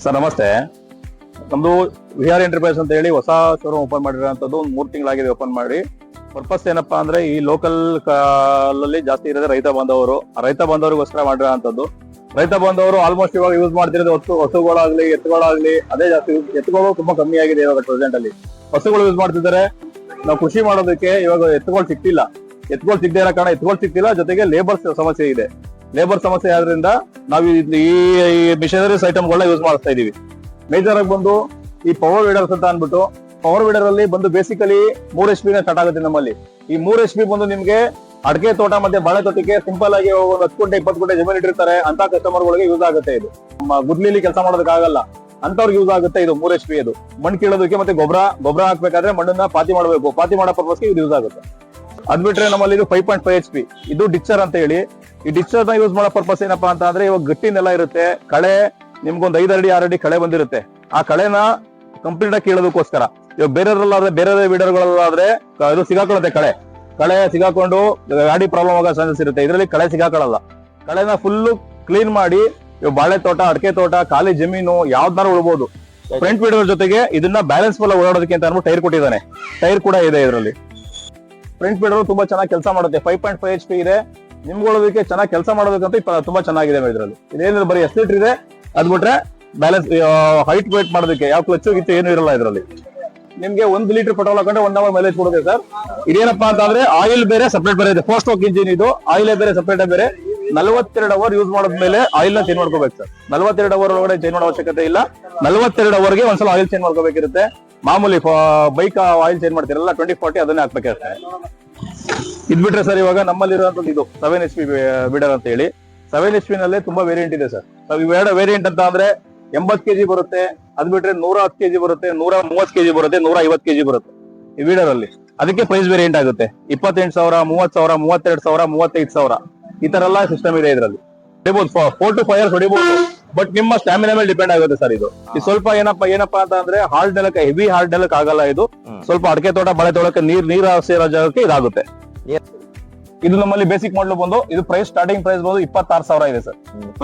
Sir, ನಮಸ್ತೆ. ನಮ್ದು Vihar enterprise ಅಂತ ಹೇಳಿ ಹೊಸ ಶೋರೂಮ್ ಓಪನ್ ಮಾಡಿರೋಂಥದ್ದು ಒಂದು ಮೂರು ತಿಂಗಳಾಗಿದೆ ಓಪನ್ ಮಾಡಿ. ಪರ್ಪಸ್ ಏನಪ್ಪಾ ಅಂದ್ರೆ ಈ ಲೋಕಲ್ ಅಲ್ಲಿ ಜಾಸ್ತಿ ಇರೋದೇ ರೈತ ಬಂದವರು ರೈತ ಬಂದವರಿಗೋಸ್ಕರ ಮಾಡಿರೋಂಥದ್ದು ರೈತ ಬಂದವರು ಆಲ್ಮೋಸ್ಟ್ ಇವಾಗ ಯೂಸ್ ಮಾಡ್ತಿರೋದು ಹೊತ್ತು ಹಸುಗಳಾಗ್ಲಿ, ಎತ್ತುಗಳಾಗ್ಲಿ ಅದೇ ಜಾಸ್ತಿ ಎತ್ತುಗಳು ತುಂಬಾ ಕಮ್ಮಿ ಆಗಿದೆ ಇವಾಗ ಪ್ರೆಸೆಂಟ್ ಅಲ್ಲಿ. ಹಸುಗಳು ಯೂಸ್ ಮಾಡ್ತಿದ್ದಾರೆ. ನಾವು ಕೃಷಿ ಮಾಡೋದಕ್ಕೆ ಇವಾಗ ಎತ್ತುಗಳು ಸಿಕ್ತಿಲ್ಲ ಎತ್ತುಗಳು ಸಿಗದೆ ಇರೋ ಕಾರಣ ಎತ್ತುಗಳು ಸಿಕ್ತಿಲ್ಲ ಜೊತೆಗೆ ಲೇಬರ್ ಸಮಸ್ಯೆ ಇದೆ. ಲೇಬರ್ ಸಮಸ್ಯೆ ಆದ್ರಿಂದ ನಾವು ಈ- ಮಿಷನರಿಸ್ ಐಟಮ್ಗಳನ್ನ ಯೂಸ್ ಮಾಡ್ತಾ ಇದೀವಿ. ಮೇಜರ್ ಆಗಿ ಬಂದು ಈ ಪವರ್ ವೀಡರ್ಸ್ ಅಂತ ಅನ್ಬಿಟ್ಟು ಪವರ್ ವೀಡರ್ ಅಲ್ಲಿ ಬಂದು ಬೇಸಿಕಲಿ ಮೂರ್ ಎಚ್ ಪಿ ಸ್ಟಾರ್ಟ್ ಆಗುತ್ತೆ ನಮ್ಮಲ್ಲಿ. ಈ ಮೂರ್ ಎಚ್ ಪಿ ಬಂದು ನಿಮ್ಗೆ ಅಡಿಕೆ ತೋಟ ಮತ್ತೆ ಬಾಳೆ ತೋಟಕ್ಕೆ ಸಿಂಪಲ್ ಆಗಿ ಒಂದು ಹತ್ತು ಗುಂಟೆ, ಇಪ್ಪತ್ತು ಗುಂಟೆ ಜಮೀನು ಇಟ್ಟಿರ್ತಾರೆ, ಅಂತ ಕಸ್ಟಮರ್ ಗಳಿಗೆ ಯೂಸ್ ಆಗುತ್ತೆ ಇದು. ನಮ್ಮ ಗುದ್ಲಿಲಿ ಕೆಲಸ ಮಾಡೋದಕ್ಕಾಗಲ್ಲ ಅಂತವ್ರಿಗೆ ಯೂಸ್ ಆಗುತ್ತೆ ಇದು ಮೂರ್ ಎಚ್ ಪಿ ಇದು ಮಣ್ಣು ಕೀಳೋದಕ್ಕೆ ಮತ್ತೆ ಗೊಬ್ಬರ ಗೊಬ್ಬರ ಹಾಕ್ಬೇಕಾದ್ರೆ ಮಣ್ಣನ್ನ ಪಾತಿ ಮಾಡಬೇಕು. ಪಾತಿ ಮಾಡೋ ಪರ್ಪಸ್ಗೆ ಇದು ಯೂಸ್ ಆಗುತ್ತೆ. ಅದ್ಬಿಟ್ರೆ ನಮ್ಮಲ್ಲಿ ಇದು five point five H P ಇದು ಡಿಚ್ಚರ್ ಅಂತ ಹೇಳಿ ಈ ಡಿಚರ್ನ ಯೂಸ್ ಮಾಡೋ ಪರ್ಪಸ್ ಏನಪ್ಪಾ ಅಂತ ಅಂದ್ರೆ ಇವಾಗ ಗಟ್ಟಿ ನೆಲ ಇರುತ್ತೆ. ಕಳೆ, ನಿಮ್ಗೊಂದು ಐದು ಅಡಿ, ಆರು ಅಡಿ ಕಳೆ ಬಂದಿರುತ್ತೆ. ಆ ಕಳೆನ ಕಂಪ್ಲೀಟ್ ಆಗಿ ಕೇಳೋದಕ್ಕೋಸ್ಕರ. ಇವಾಗ ಬೇರೆಯವರಲ್ಲಾದ್ರೆ ಬೇರೆ ವೀಡರ್ಗಳಲ್ಲಾದ್ರೆ ಇದು ಸಿಗಾಕೊಳ್ಳುತ್ತೆ ಕಳೆ. ಕಳೆ ಸಿಗಾಕೊಂಡು ಗಾಡಿ ಪ್ರಾಬ್ಲಮ್ ಆಗೋ ಚಾನ್ಸಸ್ ಇರುತ್ತೆ. ಇದರಲ್ಲಿ ಕಳೆ ಸಿಗಾಕೊಳ್ಳಲ್ಲ. ಕಳೆನ ಫುಲ್ ಕ್ಲೀನ್ ಮಾಡಿ, ಇವಾಗ ಬಾಳೆ ತೋಟ ಅಡಕೆ ತೋಟ, ಖಾಲಿ ಜಮೀನು ಯಾವ್ದಾರು ಉಳ್ಬೋದು. ಫ್ರಂಟ್ ವೀಡರ್ ಜೊತೆಗೆ ಇದನ್ನ ಬ್ಯಾಲೆನ್ಸ್ ಫುಲ್ ಓಡಾಡೋದಕ್ಕೆ ಅಂತ ಅನ್ಬಿಟ್ಟು ಟೈರ್ ಕೊಟ್ಟಿದ್ದಾನೆ. ಟೈರ್ ಕೂಡ ಇದೆ ಇದರಲ್ಲಿ. ಫ್ರಂಟ್ ವೀಡರ್ ತುಂಬಾ ಚೆನ್ನಾಗಿ ಕೆಲಸ ಮಾಡುತ್ತೆ. Five point five H P ಇದೆ. ನಿಮ್ಗೊಳೋದಕ್ಕೆ ಚೆನ್ನಾಗಿ ಕೆಲಸ ಮಾಡೋದಕ್ಕಂತ ತುಂಬಾ ಚೆನ್ನಾಗಿದೆ ಇದರಲ್ಲಿ. ಇದೇನಿಲ್ಲ ಬರೀ ಎಸ್ ಲೀಟರ್ ಇದೆ, ಅದ್ ಬಿಟ್ರೆ ಬ್ಯಾಲೆನ್ಸ್ ಹೈಟ್ ವೇಟ್ ಮಾಡೋದಕ್ಕೆ ಯಾವ ಕ್ಲಚ್ ಗಿಚ್ಚು ಏನು ಇರಲ್ಲ ಇದರಲ್ಲಿ. ನಿಮ್ಗೆ ಒಂದ್ ಲೀಟರ್ ಪೆಟ್ರೋಲ್ ಹಾಕೊಂಡ್ರೆ ಒನ್ ಅವರ್ ಮೈಲೇಜ್ ಕೊಡುತ್ತೆ ಸರ್ ಇದೇನಪ್ಪಾ ಅಂತಂದ್ರೆ ಆಯಿಲ್ ಬೇರೆ ಸಪರೇಟ್ ಬೇರೆ ಇದೆ. ಫೋರ್ ಸ್ಟೋಕ್ ಇಂಜಿನ್ ಇದು ಆಯಿಲ್ ಬೇರೆ ಸಪರೇಟ್ ಬೇರೆ. ನಲವತ್ತೆರಡು ಅವರ್ ಯೂಸ್ ಮಾಡಿದ್ಮೇಲೆ ಆಯಿಲ್ ಚೇಂಜ್ ಮಾಡ್ಕೋಬೇಕು ಸರ್ ನಲವತ್ತೆರಡು ಅವರ್ ಒಳಗಡೆ ಚೇಂಜ್ ಮಾಡೋ ಅವಶ್ಯಕತೆ ಇಲ್ಲ. ನಲವತ್ತೆರಡು ಅವರ್ಗೆ ಒಂದ್ಸಲ ಆಯಿಲ್ ಚೇಂಜ್ ಮಾಡ್ಕೋಬೇಕಿರುತ್ತೆ. ಮಾಮೂಲಿ ಬೈಕ್ ಆಯಿಲ್ ಚೇಂಜ್ ಮಾಡ್ತಿರಲ್ಲ ಟ್ವೆಂಟಿ ಫೋರ್ಟಿ ಅದನ್ನೇ ಹಾಕ್ಬೇಕಿರುತ್ತೆ ಇದ್ ಬಿಟ್ರೆ ಸರ್ ಇವಾಗ ನಮ್ಮಲ್ಲಿರುವಂತದ್ದು ಇದು ಸೆವೆನ್ ಎಚ್ ಪಿ ಬಿಡರ್ ಅಂತ ಹೇಳಿ. ಸೆವೆನ್ ಎಚ್ ಪಿ ನಲ್ಲಿ ತುಂಬಾ ವೇರಿಯಂಟ್ ಇದೆ ಸರ್ ಇವೆರಡ ವೇರಿಯಂಟ್ ಅಂತ ಅಂದ್ರೆ ಎಂಬತ್ ಕೆಜಿ ಬರುತ್ತೆ, ಅದ್ ಬಿಟ್ರೆ ನೂರ ಹತ್ತು ಕೆಜಿ ಬರುತ್ತೆ, ನೂರ ಮೂವತ್ ಕೆಜಿ ಬರುತ್ತೆ, ನೂರ ಐವತ್ ಕೆಜಿ ಬರುತ್ತೆ ಈ ವೀಡರ್ ಅಲ್ಲಿ. ಅದಕ್ಕೆ ಪ್ರೈಸ್ ವೇರಿಯಂಟ್ ಆಗುತ್ತೆ. ಇಪ್ಪತ್ತೆಂಟು ಸಾವಿರ ಮೂವತ್ ಸಾವಿರ, ಮೂವತ್ತೆರಡು ಸಾವಿರ, ಮೂವತ್ತೈದು ಸಾವಿರ ಈ ತರ ಎಲ್ಲ ಸಿಸ್ಟಮ್ ಇದೆ ಇದರಲ್ಲಿ. ಹೊಡಿಬಹುದು ಫೋರ್ ಟು ಫೈವ್ ಇಯರ್ಸ್ ಹೊಡಿಬಹುದು ಬಟ್ ನಿಮ್ಮ ಸ್ಟಾಮಿನಾ ಮೇಲೆ ಡಿಪೆಂಡ್ ಆಗುತ್ತೆ ಸರ್ ಇದು. ಇದು ಸ್ವಲ್ಪ ಏನಪ್ಪಾ ಏನಪ್ಪಾ ಅಂತ ಅಂದ್ರೆ ಹಾರ್ಡ್ ನೆಲಕ್ಕೆ ಹೆವಿ ಹಾರ್ಡ್ ನೆಲಕ್ಕೆ ಆಗಲ್ಲ ಇದು. ಸ್ವಲ್ಪ ಅಡಕೆ ತೋಟ ಬಳೆ ತೋಟಕ್ಕೆ ನೀರ್ ನೀರ್ ಸೇರೋ ಜಾಗಕ್ಕೆ ಇದಾಗುತ್ತೆ. ಇದು ನಮ್ಮಲ್ಲಿ ಬೇಸಿಕ್ ಮಾಡಲು ಬಂದು ಇದು ಪ್ರೈಸ್ ಸ್ಟಾರ್ಟಿಂಗ್ ಪ್ರೈಸ್ ಬಂದು ಇಪ್ಪತ್ತಾರು ಸಾವಿರ ಇದೆ ಸರ್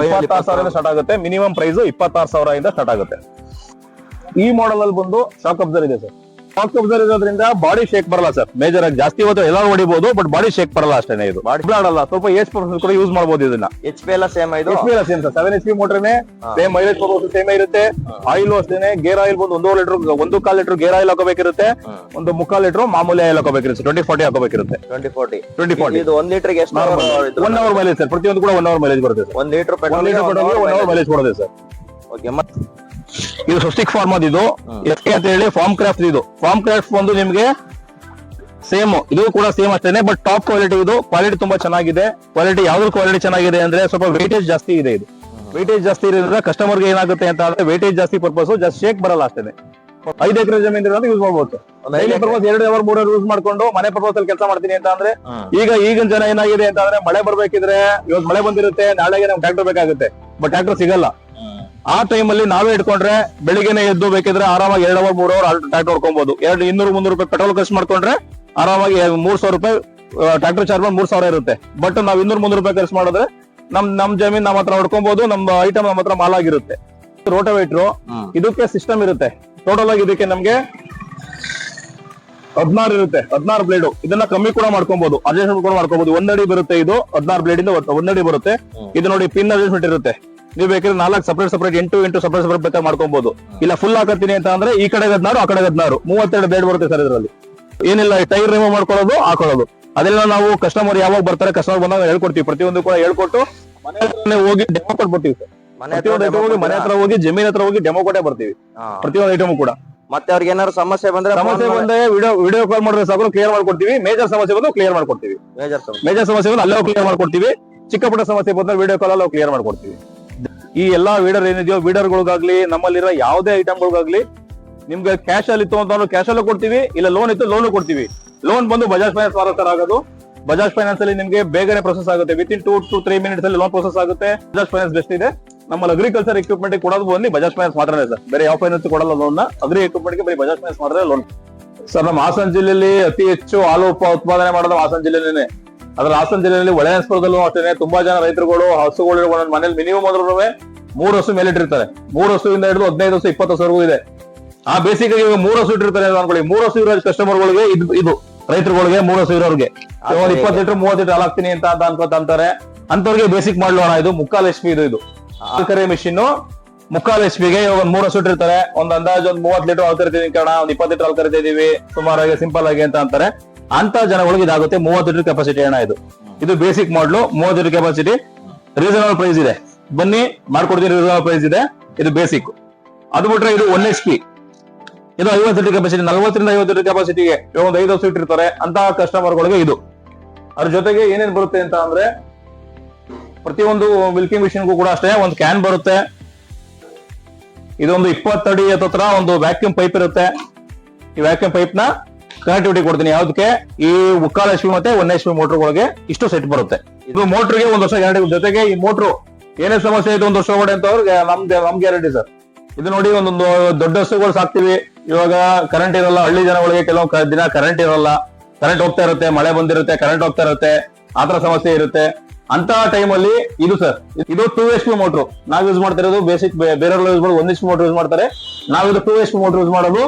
ಇಪ್ಪತ್ತಾರು ಸಾವಿರ ಸ್ಟಾರ್ಟ್ ಆಗುತ್ತೆ. ಮಿನಿಮಮ್ ಪ್ರೈಸ್ ಇಪ್ಪತ್ತಾರು ಸಾವಿರ ಇಂದ ಸ್ಟಾರ್ಟ್ ಆಗುತ್ತೆ. ಈ ಮಾಡೆಲ್ ಅಲ್ಲಿ ಬಂದು ಶಾಕ್ ಅಬ್ಸರ್ ಇದೆ ಸರ್ ಶಾಕ್ ಅಬ್ಸರ್ ಇರೋದ್ರಿಂದ ಬಾಡಿ ಶೇಕ್ ಬರಲ್ಲ ಸರ್ ಮೇಜರ್ ಆಗಿ ಜಾಸ್ತಿ ಹೋದ್ರೆ ಎಲ್ಲರೂ ಹೊಡಿಬಹುದು ಬಟ್ ಬಾಡಿ ಶೇಕ್ ಬರಲ್ಲ ಅಷ್ಟೇ ಇದು. ಬಾಡಿ ಆಡಲ್ಲ ಸ್ವಲ್ಪ ಏಜ್ ಪರ್ಸನ್ ಕೂಡ ಯೂಸ್ ಮಾಡಬಹುದು ಇದನ್ನ. ಎಚ್ ಪಿ ಎಲ್ಲ ಸೇಮ್ ಇದು? ಎಚ್ ಪಿ ಎಲ್ಲ same sir seven H P ಮೋಟರ್ನೇ. Same mileage ಕೊಡೋದು ಸೇಮ್ ಇರುತ್ತೆ. ಆಯಿಲ್ ಅಷ್ಟೇನೆ ಗೇರ್ ಆಯಿಲ್ ಬಂದು ಒಂದೂವರೆ ಲೀಟರ್ ಒಂದು ಕಾಲ್ ಲೀಟರ್ ಗೇರ್ ಆಯಿಲ್ ಹಾಕೋಬೇಕಿರುತ್ತೆ. ಒಂದು ಮುಕ್ಕಾಲ್ ಲೀಟರ್ ಮಾಮೂಲಿ ಆಯಿಲ್ ಹಾಕೋಬೇಕಿರುತ್ತೆ ಟ್ವೆಂಟಿ ಫಾರ್ಟಿ ಹಾಕೋಬೇಕಿರುತ್ತೆ. ಟ್ವೆಂಟಿ ಫೋರ್ಟಿ ಟ್ವೆಂಟಿ ಫಾರ್ಟಿ ಇದು ಒಂದ್ ಲೀಟರ್ಗೆ ಎಷ್ಟು ಒನ್ ಅವರ್ ಮೈಲೇಜ್ ಸರ್ ಪ್ರತಿಯೊಂದು ಕೂಡ ಒನ್ ಅವರ್ ಮೈಲೇಜ್ ಬರುತ್ತೆ ಒಂದ್ litre petrol one hour mileage ಕೊಡುತ್ತೆ ಸರ್ ಓಕೆ ಮತ್ತೆ ಇದು ಸ್ವಸ್ತಿಕ್ ಫಾರ್ಮ್ ಅದು ಇದು. ಎಸ್ ಕೆ ಅಂತ ಹೇಳಿ ಫಾರ್ಮ್ ಕ್ರಾಫ್ಟ್ ಇದು. ಫಾರ್ಮ್ ಕ್ರಾಫ್ಟ್ ಬಂದು ನಿಮ್ಗೆ ಸೇಮ್ ಇದು ಕೂಡ ಸೇಮ್ ಅಷ್ಟೇನೆ ಬಟ್ ಟಾಪ್ ಕ್ವಾಲಿಟಿ ಇದು. ಕ್ವಾಲಿಟಿ ತುಂಬಾ ಚೆನ್ನಾಗಿದೆ. ಕ್ವಾಲಿಟಿ ಯಾವ್ದು ಕ್ವಾಲಿಟಿ ಚೆನ್ನಾಗಿದೆ ಅಂದ್ರೆ ಸ್ವಲ್ಪ ವೇಟೇಜ್ ಜಾಸ್ತಿ ಇದೆ ಇದು. ವೇಟೇಜ್ ಜಾಸ್ತಿ ಇರೋದ್ರಿಂದ ಕಸ್ಟಮರ್ಗೆ ಏನಾಗುತ್ತೆ ಅಂತ ಅಂದ್ರೆ ವೇಟೇಜ್ ಜಾಸ್ತಿ ಪರ್ಪಸ್ ಜಸ್ಟ್ ಶೇಕ್ ಬರಲ್ಲ ಅಷ್ಟೇನೆ. ಐದು ಎಕರೆ ಜಮೀನ್ ಇರೋದ್ರಿಂದ ಯೂಸ್ ಮಾಡ್ಬೋದು. ಡೈಲಿ ಪರ್ಪಸ್ ಎರಡು ಅವರ್ ಮೂರು ಯೂಸ್ ಮಾಡ್ಕೊಂಡು ಮನೆ ಪರ್ಪಸ್ ಅಲ್ಲಿ ಕೆಲಸ ಮಾಡ್ತೀನಿ ಅಂತ ಅಂದ್ರೆ. ಈಗ ಈಗಿನ ಜನ ಏನಾಗಿದೆ ಅಂತ ಅಂದ್ರೆ ಮಳೆ ಬರ್ಬೇಕಿದ್ರೆ ಇವತ್ತು ಮಳೆ ಬಂದಿರುತ್ತೆ ನಾಳೆಗೆ ನಮ್ಗೆ ಟ್ರ್ಯಾಕ್ಟರ್ ಬೇಕಾಗುತ್ತೆ. ಬಟ್ ಟ್ರ್ಯಾಕ್ಟರ್ ಸಿಗಲ್ಲ. ಆ ಟೈಮ್ ಅಲ್ಲಿ ನಾವೇ ಇಟ್ಕೊಂಡ್ರೆ ಬೆಳಿಗ್ಗೆನೆ ಎದ್ದು ಬೇಕಿದ್ರೆ ಆರಾಮಾಗಿ ಎರಡು ಅವರ್ ಮೂರು ಅವರ್ ಟ್ರಾಕ್ಟರ್ ಹೊಡ್ಕೊಬಹುದು ಎರಡು ಇನ್ನೂರು ಮುನ್ನೂರು ರೂಪಾಯಿ ಪೆಟ್ರೋಲ್ ಖರ್ಚು ಮಾಡ್ಕೊಂಡ್ರೆ ಆರಾಮಾಗಿ ಮೂರ್ ಸಾವಿರ ರೂಪಾಯಿ ಟ್ರಾಕ್ಟರ್ ಚಾರ್ಜ್ ಮಾಡಿ ಮೂರ್ ಸಾವಿರ ಇರುತ್ತೆ. ಬಟ್ ನಾವ್ ಇನ್ನೂರು ಮುನ್ನೂರು ರೂಪಾಯಿ ಖರ್ಚು ಮಾಡಿದ್ರೆ ನಮ್ ನಮ್ ಜಮೀನ್ ನಮ್ಮ ಹತ್ರ ಹೊಡ್ಕೊಬಹುದು ನಮ್ಮ ಐಟಮ್ ನಮ್ಮ ಹತ್ರ ಮಾಲಾಗಿರುತ್ತೆ. ರೋಟೋವೇಟ್ರು ಹ್ಮ್. ಇದಕ್ಕೆ ಸಿಸ್ಟಮ್ ಇರುತ್ತೆ. ಟೋಟಲ್ ಆಗಿ ಇದಕ್ಕೆ ನಮ್ಗೆ ಹದಿನಾರು ಇರುತ್ತೆ ಹದಿನಾರು ಬ್ಲೇಡ್ ಇದನ್ನ ಕಮ್ಮಿ ಕೂಡ ಮಾಡ್ಕೊಬಹುದು ಅಡ್ಜಸ್ಟ್ಮೆಂಟ್ ಕೂಡ ಮಾಡ್ಕೊಬಹುದು ಒಂದಡಿ ಬರುತ್ತೆ ಇದು ಹದಿನಾರು ಬ್ಲೇಡ್ ಇಂದ ಒಂದಡಿ ಬರುತ್ತೆ. ಇದು ನೋಡಿ ಪಿನ್ ಅಡ್ಜಸ್ಟ್ಮೆಂಟ್ ಇರುತ್ತೆ. ನೀವು ಬೇಕಾದ್ರೆ ನಾಲ್ಕು ಸಪರೇಟ್ ಸಪರೇಟ್ ಎಂಟು ಎಂಟು ಸಪರೇಟ್ ಸಪರೇಟ್ ಬೇಕಾದ್ರೆ ಮಾಡ್ಕೊಬಹುದು ಇಲ್ಲ ಫುಲ್ ಹಾಕತ್ತೀನಿ ಅಂತ ಅಂದ್ರೆ ಈ ಕಡೆ ಹದಿನಾರು ಆ ಕಡೆ ಹದಿನಾರು. ಮೂವತ್ತೆರಡು ಬೇಡ್ ಬರುತ್ತೆ ಸರ್ ಇದರಲ್ಲಿ. ಏನಿಲ್ಲ ಟೈರ್ ರಿಮೂವ್ ಮಾಡ್ಕೊಳ್ಳೋದು ಹಾಕೊಳ್ಳೋದು. ಅದೆಲ್ಲ ನಾವು ಕಸ್ಟಮರ್ ಯಾವಾಗ ಬರ್ತಾರೆ ಕಸ್ಟಮರ್ ಬಂದಾಗ ಹೇಳ್ಕೊಡ್ತೀವಿ. ಪ್ರತಿಯೊಂದು ಕೂಡ ಹೇಳ್ಕೊಟ್ಟು ಮನೆ ಹೋಗಿ ಡೆಮೋ ಕೊಟ್ಬಿಡ್ತೀವಿ ಸರ್. ಮನೆ ಹತ್ರ ಪ್ರತಿಯೊಂದು ಐಟಮ್ ಹೋಗಿ ಮನೆ ಹತ್ರ ಹೋಗಿ ಜಮೀನ್ ಹತ್ರ ಹೋಗಿ ಡೆಮೋ ಕೊಟ್ಟೆ ಬರ್ತೀವಿ. ಪ್ರತಿಯೊಂದು ಐಟಮ್ ಕೂಡ. ಮತ್ತೆ ಅವ್ರಿಗೆ ಏನಾದ್ರು ಸಮಸ್ಯೆ ಬಂದ್ರೆ ಸಮಸ್ಯೆ ಬಂದ್ರೆ ವಿಡಿಯೋ ವಿಡಿಯೋ ಕಾಲ್ ಮಾಡಿದ್ರೆ ಸಾಕು ಕ್ಲಿಯರ್ ಮಾಡ್ಕೊಡ್ತೀವಿ. ಮೇಜರ್ ಸಮಸ್ಯೆ ಬಂದು ಕ್ಲಿಯರ್ ಮಾಡ್ಕೊಡ್ತೀವಿ. ಮೇಜರ್ ಸಮಸ್ಯೆ. ಬಂದು ಅಲ್ಲೇ ಕ್ಲಿಯರ್ ಮಾಡ್ಕೊಡ್ತೀವಿ. ಚಿಕ್ಕ ಪುಟ್ಟ ಸಮಸ್ಯೆ ಬಂದ್ರೆ ವಿಡಿಯೋ ಕಾಲ್ ಅಲ್ಲಿ ಕ್ಲಿಯರ್ ಮಾಡ್ಕೊಡ್ತೀವಿ. ಈ ಎಲ್ಲಾ ವೀಡರ್ ಏನಿದೆಯೋ, ವೀಡರ್ಗಳಿಗಾಗ್ಲಿ, ನಮ್ಮಲ್ಲಿರೋ ಯಾವುದೇ ಐಟಮ್ಗಳಿಗಾಗ್ಲಿ ನಿಮ್ಗೆ ಕ್ಯಾಶ್ ಅಲ್ಲಿ ಇತ್ತು ಕ್ಯಾಶ್ ಅಲ್ಲೂ ಕೊಡ್ತೀವಿ, ಇಲ್ಲ ಲೋನ್ ಇತ್ತು ಲೋನ್ ಕೊಡ್ತೀವಿ. ಲೋನ್ ಬಂದು ಬಜಾಜ್ ಫೈನಾನ್ಸ್ ಮಾರಾಟ ಆಗೋದು. ಬಜಾಜ್ ಫೈನಾನ್ಸ್ ಅಲ್ಲಿ ನಿಮ್ಗೆ ಬೇಗನೆ ಪ್ರೊಸೆಸ್ ಆಗುತ್ತೆ. With in two to three minutes ಅಲ್ಲಿ ಲೋನ್ ಪ್ರೊಸೆಸ್ ಆಗುತ್ತೆ. ಬಜಾಜ್ ಫೈನಾನ್ಸ್ ಬೆಸ್ಟ್ ಇದೆ. ನಮ್ಮಲ್ಲಿ ಅಗ್ರಿಕಲ್ಚರ್ ಎಕ್ವಿಪ್ಮೆಂಟ್ ಕೊಡೋದು ಬನ್ನಿ. ಬಜಾಜ್ ಫೈನಾನ್ಸ್ ಮಾತ್ರನೇ ಸರ್. ಬೇರೆ ಯಾವ ಫೈನಾನ್ಸ್ ಕೊಡಲ್ಲ ಲೋನ್ ಅಗ್ರಿ ಎಕ್ವಿಪ್ಮೆಂಟ್ಗೆ ಬರೀ ಬಜಾಜ್ ಫೈನಾನ್ಸ್ ಮಾತ್ರ ಲೋನ್ ಸರ್, ನಮ್ಮ ಹಾಸನ ಜಿಲ್ಲೆಯಲ್ಲಿ ಅತಿ ಹೆಚ್ಚು ಹಾಲು ಉತ್ಪಾದನೆ ಮಾಡೋದು ಹಾಸನ ಜಿಲ್ಲೆನೇ ಅದ್ರ ಹಾಸನ ಜಿಲ್ಲೆಯಲ್ಲಿ ಒಳನಾಸ್ಪುರದಲ್ಲೂ ಅಷ್ಟೇ ತುಂಬಾ ಜನ ರೈತರುಗಳು ಹಸುಗಳು ಒಂದೊಂದು ಮನೇಲಿ ಮಿನಿಮಮ್ ಅಂದ್ರೂ ಮೂರು ಹಸು ಮೇಲೆ ಇಟ್ಟಿರ್ತಾರೆ. ಮೂರು ಹಸುವಿಂದ ಹಿಡಿದು ಹದಿನೈದು ಹಸು ಇಪ್ಪತ್ತು ಹಸುವರೆಗೂ ಇದೆ. ಆ ಬೇಸಿಕ್ ಆಗಿ ಇವಾಗ ಮೂರು ಹಸು ಇಟ್ಟಿರ್ತಾರೆ ಅನ್ಕೊಳ್ಳಿ. ಮೂರು ಹಸು ಇರೋ ಕಸ್ಟಮರ್ಗಳಿಗೆ ಇದು ಇದು ರೈತರುಗಳಿಗೆ ಮೂರು ಹಸು ಇರೋರಿಗೆ. ಒಂದು ಇಪ್ಪತ್ತು ಲೀಟರ್ ಮೂವತ್ತು ಲೀಟರ್ ಹಾಕ್ತೀನಿ ಅಂತ ಅಂತ ಅಂತಾರೆ. ಅಂತವ್ರಿಗೆ ಬೇಸಿಕ್ ಮಾಡ್ಲೋಣ. ಇದು ಮುಕ್ಕಾಲ್ ಎಚ್ ಪಿ ಇದು ಇದು. ಕರೆ ಮಿಷಿನ್ ಮುಕ್ಕಾಲ್ ಎಚ್ ಪಿಗೆ ಇವಾಗ ಒಂದ್ ಮೂರು ಹಸು ಇಟ್ಟಿರ್ತಾರೆ. ಒಂದ್ ಅಂದಾಜು ಒಂದ್ ಮೂವತ್ ಲೀಟರ್ ಹಾಲ್ ಕರಿತೀವಿ ಕಣ ಒಂದ್ ಇಪ್ಪತ್ತು ಲೀಟರ್ ಹಾಲ್ ಸುಮಾರಾಗಿ ಸಿಂಪಲ್ ಆಗಿ ಅಂತ ಅಂತಾರೆ. ಅಂತ ಜನಗಳಿಗೆ ಇದಾಗುತ್ತೆ ಮೂವತ್ತು ಲೀಟರ್ ಕೆಪಾಸಿಟಿ ಹಣ ಇದು. ಇದು ಬೇಸಿಕ್ ಮಾಡ್ಲು ಮೂವತ್ತು ಲೀಟರ್ ಕೆಪಾಸಿಟಿ ರೀಸನಬಲ್ ಪ್ರೈಸ್ ಇದೆ. ಬನ್ನಿ, ಮಾಡ್ಕೊಡ್ತೀನಿ ರೀಸನಬಲ್ ಪ್ರೈಸ್ ಇದೆ. ಇದು ಬೇಸಿಕ್ ಅದು ಬಿಟ್ರೆ ಇದು ಒನ್ ಎಚ್ ಪಿ ಇದು ಐವತ್ತು ಲೀಟರ್ ಕೆಪಾಸಿಟಿ ನಲ್ವತ್ತರಿಂದ ಐವತ್ತು ಲೀಟರ್ ಕೆಪಾಸಿಟಿಗೆ ಒಂದು ಐದು ಸೀಟ್ ಇರ್ತಾರೆ. ಅಂತ ಕಸ್ಟಮರ್ಗಳಿಗೆ ಇದು. ಅದ್ರ ಜೊತೆಗೆ ಏನೇನ್ ಬರುತ್ತೆ ಅಂತ ಅಂದ್ರೆ, ಪ್ರತಿಯೊಂದು ಮಿಲ್ಕಿಂಗ್ ಮಿಷಿನ್ಗೂ ಕೂಡ ಅಷ್ಟೇ, ಒಂದು ಕ್ಯಾನ್ ಬರುತ್ತೆ. ಇದೊಂದು ಇಪ್ಪತ್ತಡಿ ಹತ್ರ ಒಂದು ವ್ಯಾಕ್ಯೂಮ್ ಪೈಪ್ ಇರುತ್ತೆ. ಈ ವ್ಯಾಕ್ಯೂಮ್ ಪೈಪ್ನ ಕನೆಕ್ಟಿವಿಟಿ ಕೊಡ್ತೀನಿ. ಯಾವ್ದಕ್ಕೆ? ಈ ಮುಕ್ಕಾಲ್ ಎಚ್ ಪಿ ಮತ್ತೆ ಒನ್ ಎಚ್ ಪಿ ಇಷ್ಟು ಸೆಟ್ ಬರುತ್ತೆ. ಇದು ಮೋಟರ್ಗೆ ಒಂದು ವರ್ಷ ಗ್ಯಾರಂಟಿ ಜೊತೆಗೆ ಈ ಮೋಟ್ರು ಏನೇ ಸಮಸ್ಯೆ ಐತೆ ಒಂದು ವರ್ಷ ಒಳಗಡೆ ಅಂತ ಅವ್ರಿಗೆ ನಮ್ಗೆ ನಮ್ ಗ್ಯಾರಂಟಿ ಸರ್. ಇದು ನೋಡಿ ಒಂದೊಂದು ದೊಡ್ಡ ಹಸುಗಳು ಸಾಕ್ತಿವಿ. ಇವಾಗ ಕರೆಂಟ್ ಇರಲ್ಲ, ಹಳ್ಳಿ ಜನಗಳಿಗೆ ಕೆಲವು ದಿನ ಕರೆಂಟ್ ಇರಲ್ಲ. ಕರೆಂಟ್ ಹೋಗ್ತಾ ಇರುತ್ತೆ, ಮಳೆ ಬಂದಿರುತ್ತೆ ಕರೆಂಟ್ ಹೋಗ್ತಾ ಇರುತ್ತೆ. ಆತರ ಸಮಸ್ಯೆ ಇರುತ್ತೆ. ಅಂತ ಟೈಮ್ ಅಲ್ಲಿ ಇದು ಸರ್, ಇದು ಟೂ ಎಚ್ ಪಿ ಮೋಟ್ರು ನಾವ್ ಯೂಸ್ ಮಾಡ್ತಿರೋದು ಬೇಸಿಕ್ ಬೇರೆ ಯೂಸ್ ಮಾಡೋದು ಒಂದ್ ಮೋಟರ್ ಯೂಸ್ ಮಾಡ್ತಾರೆ. ನಾವು ಇದು two H P motor use ಮಾಡೋದು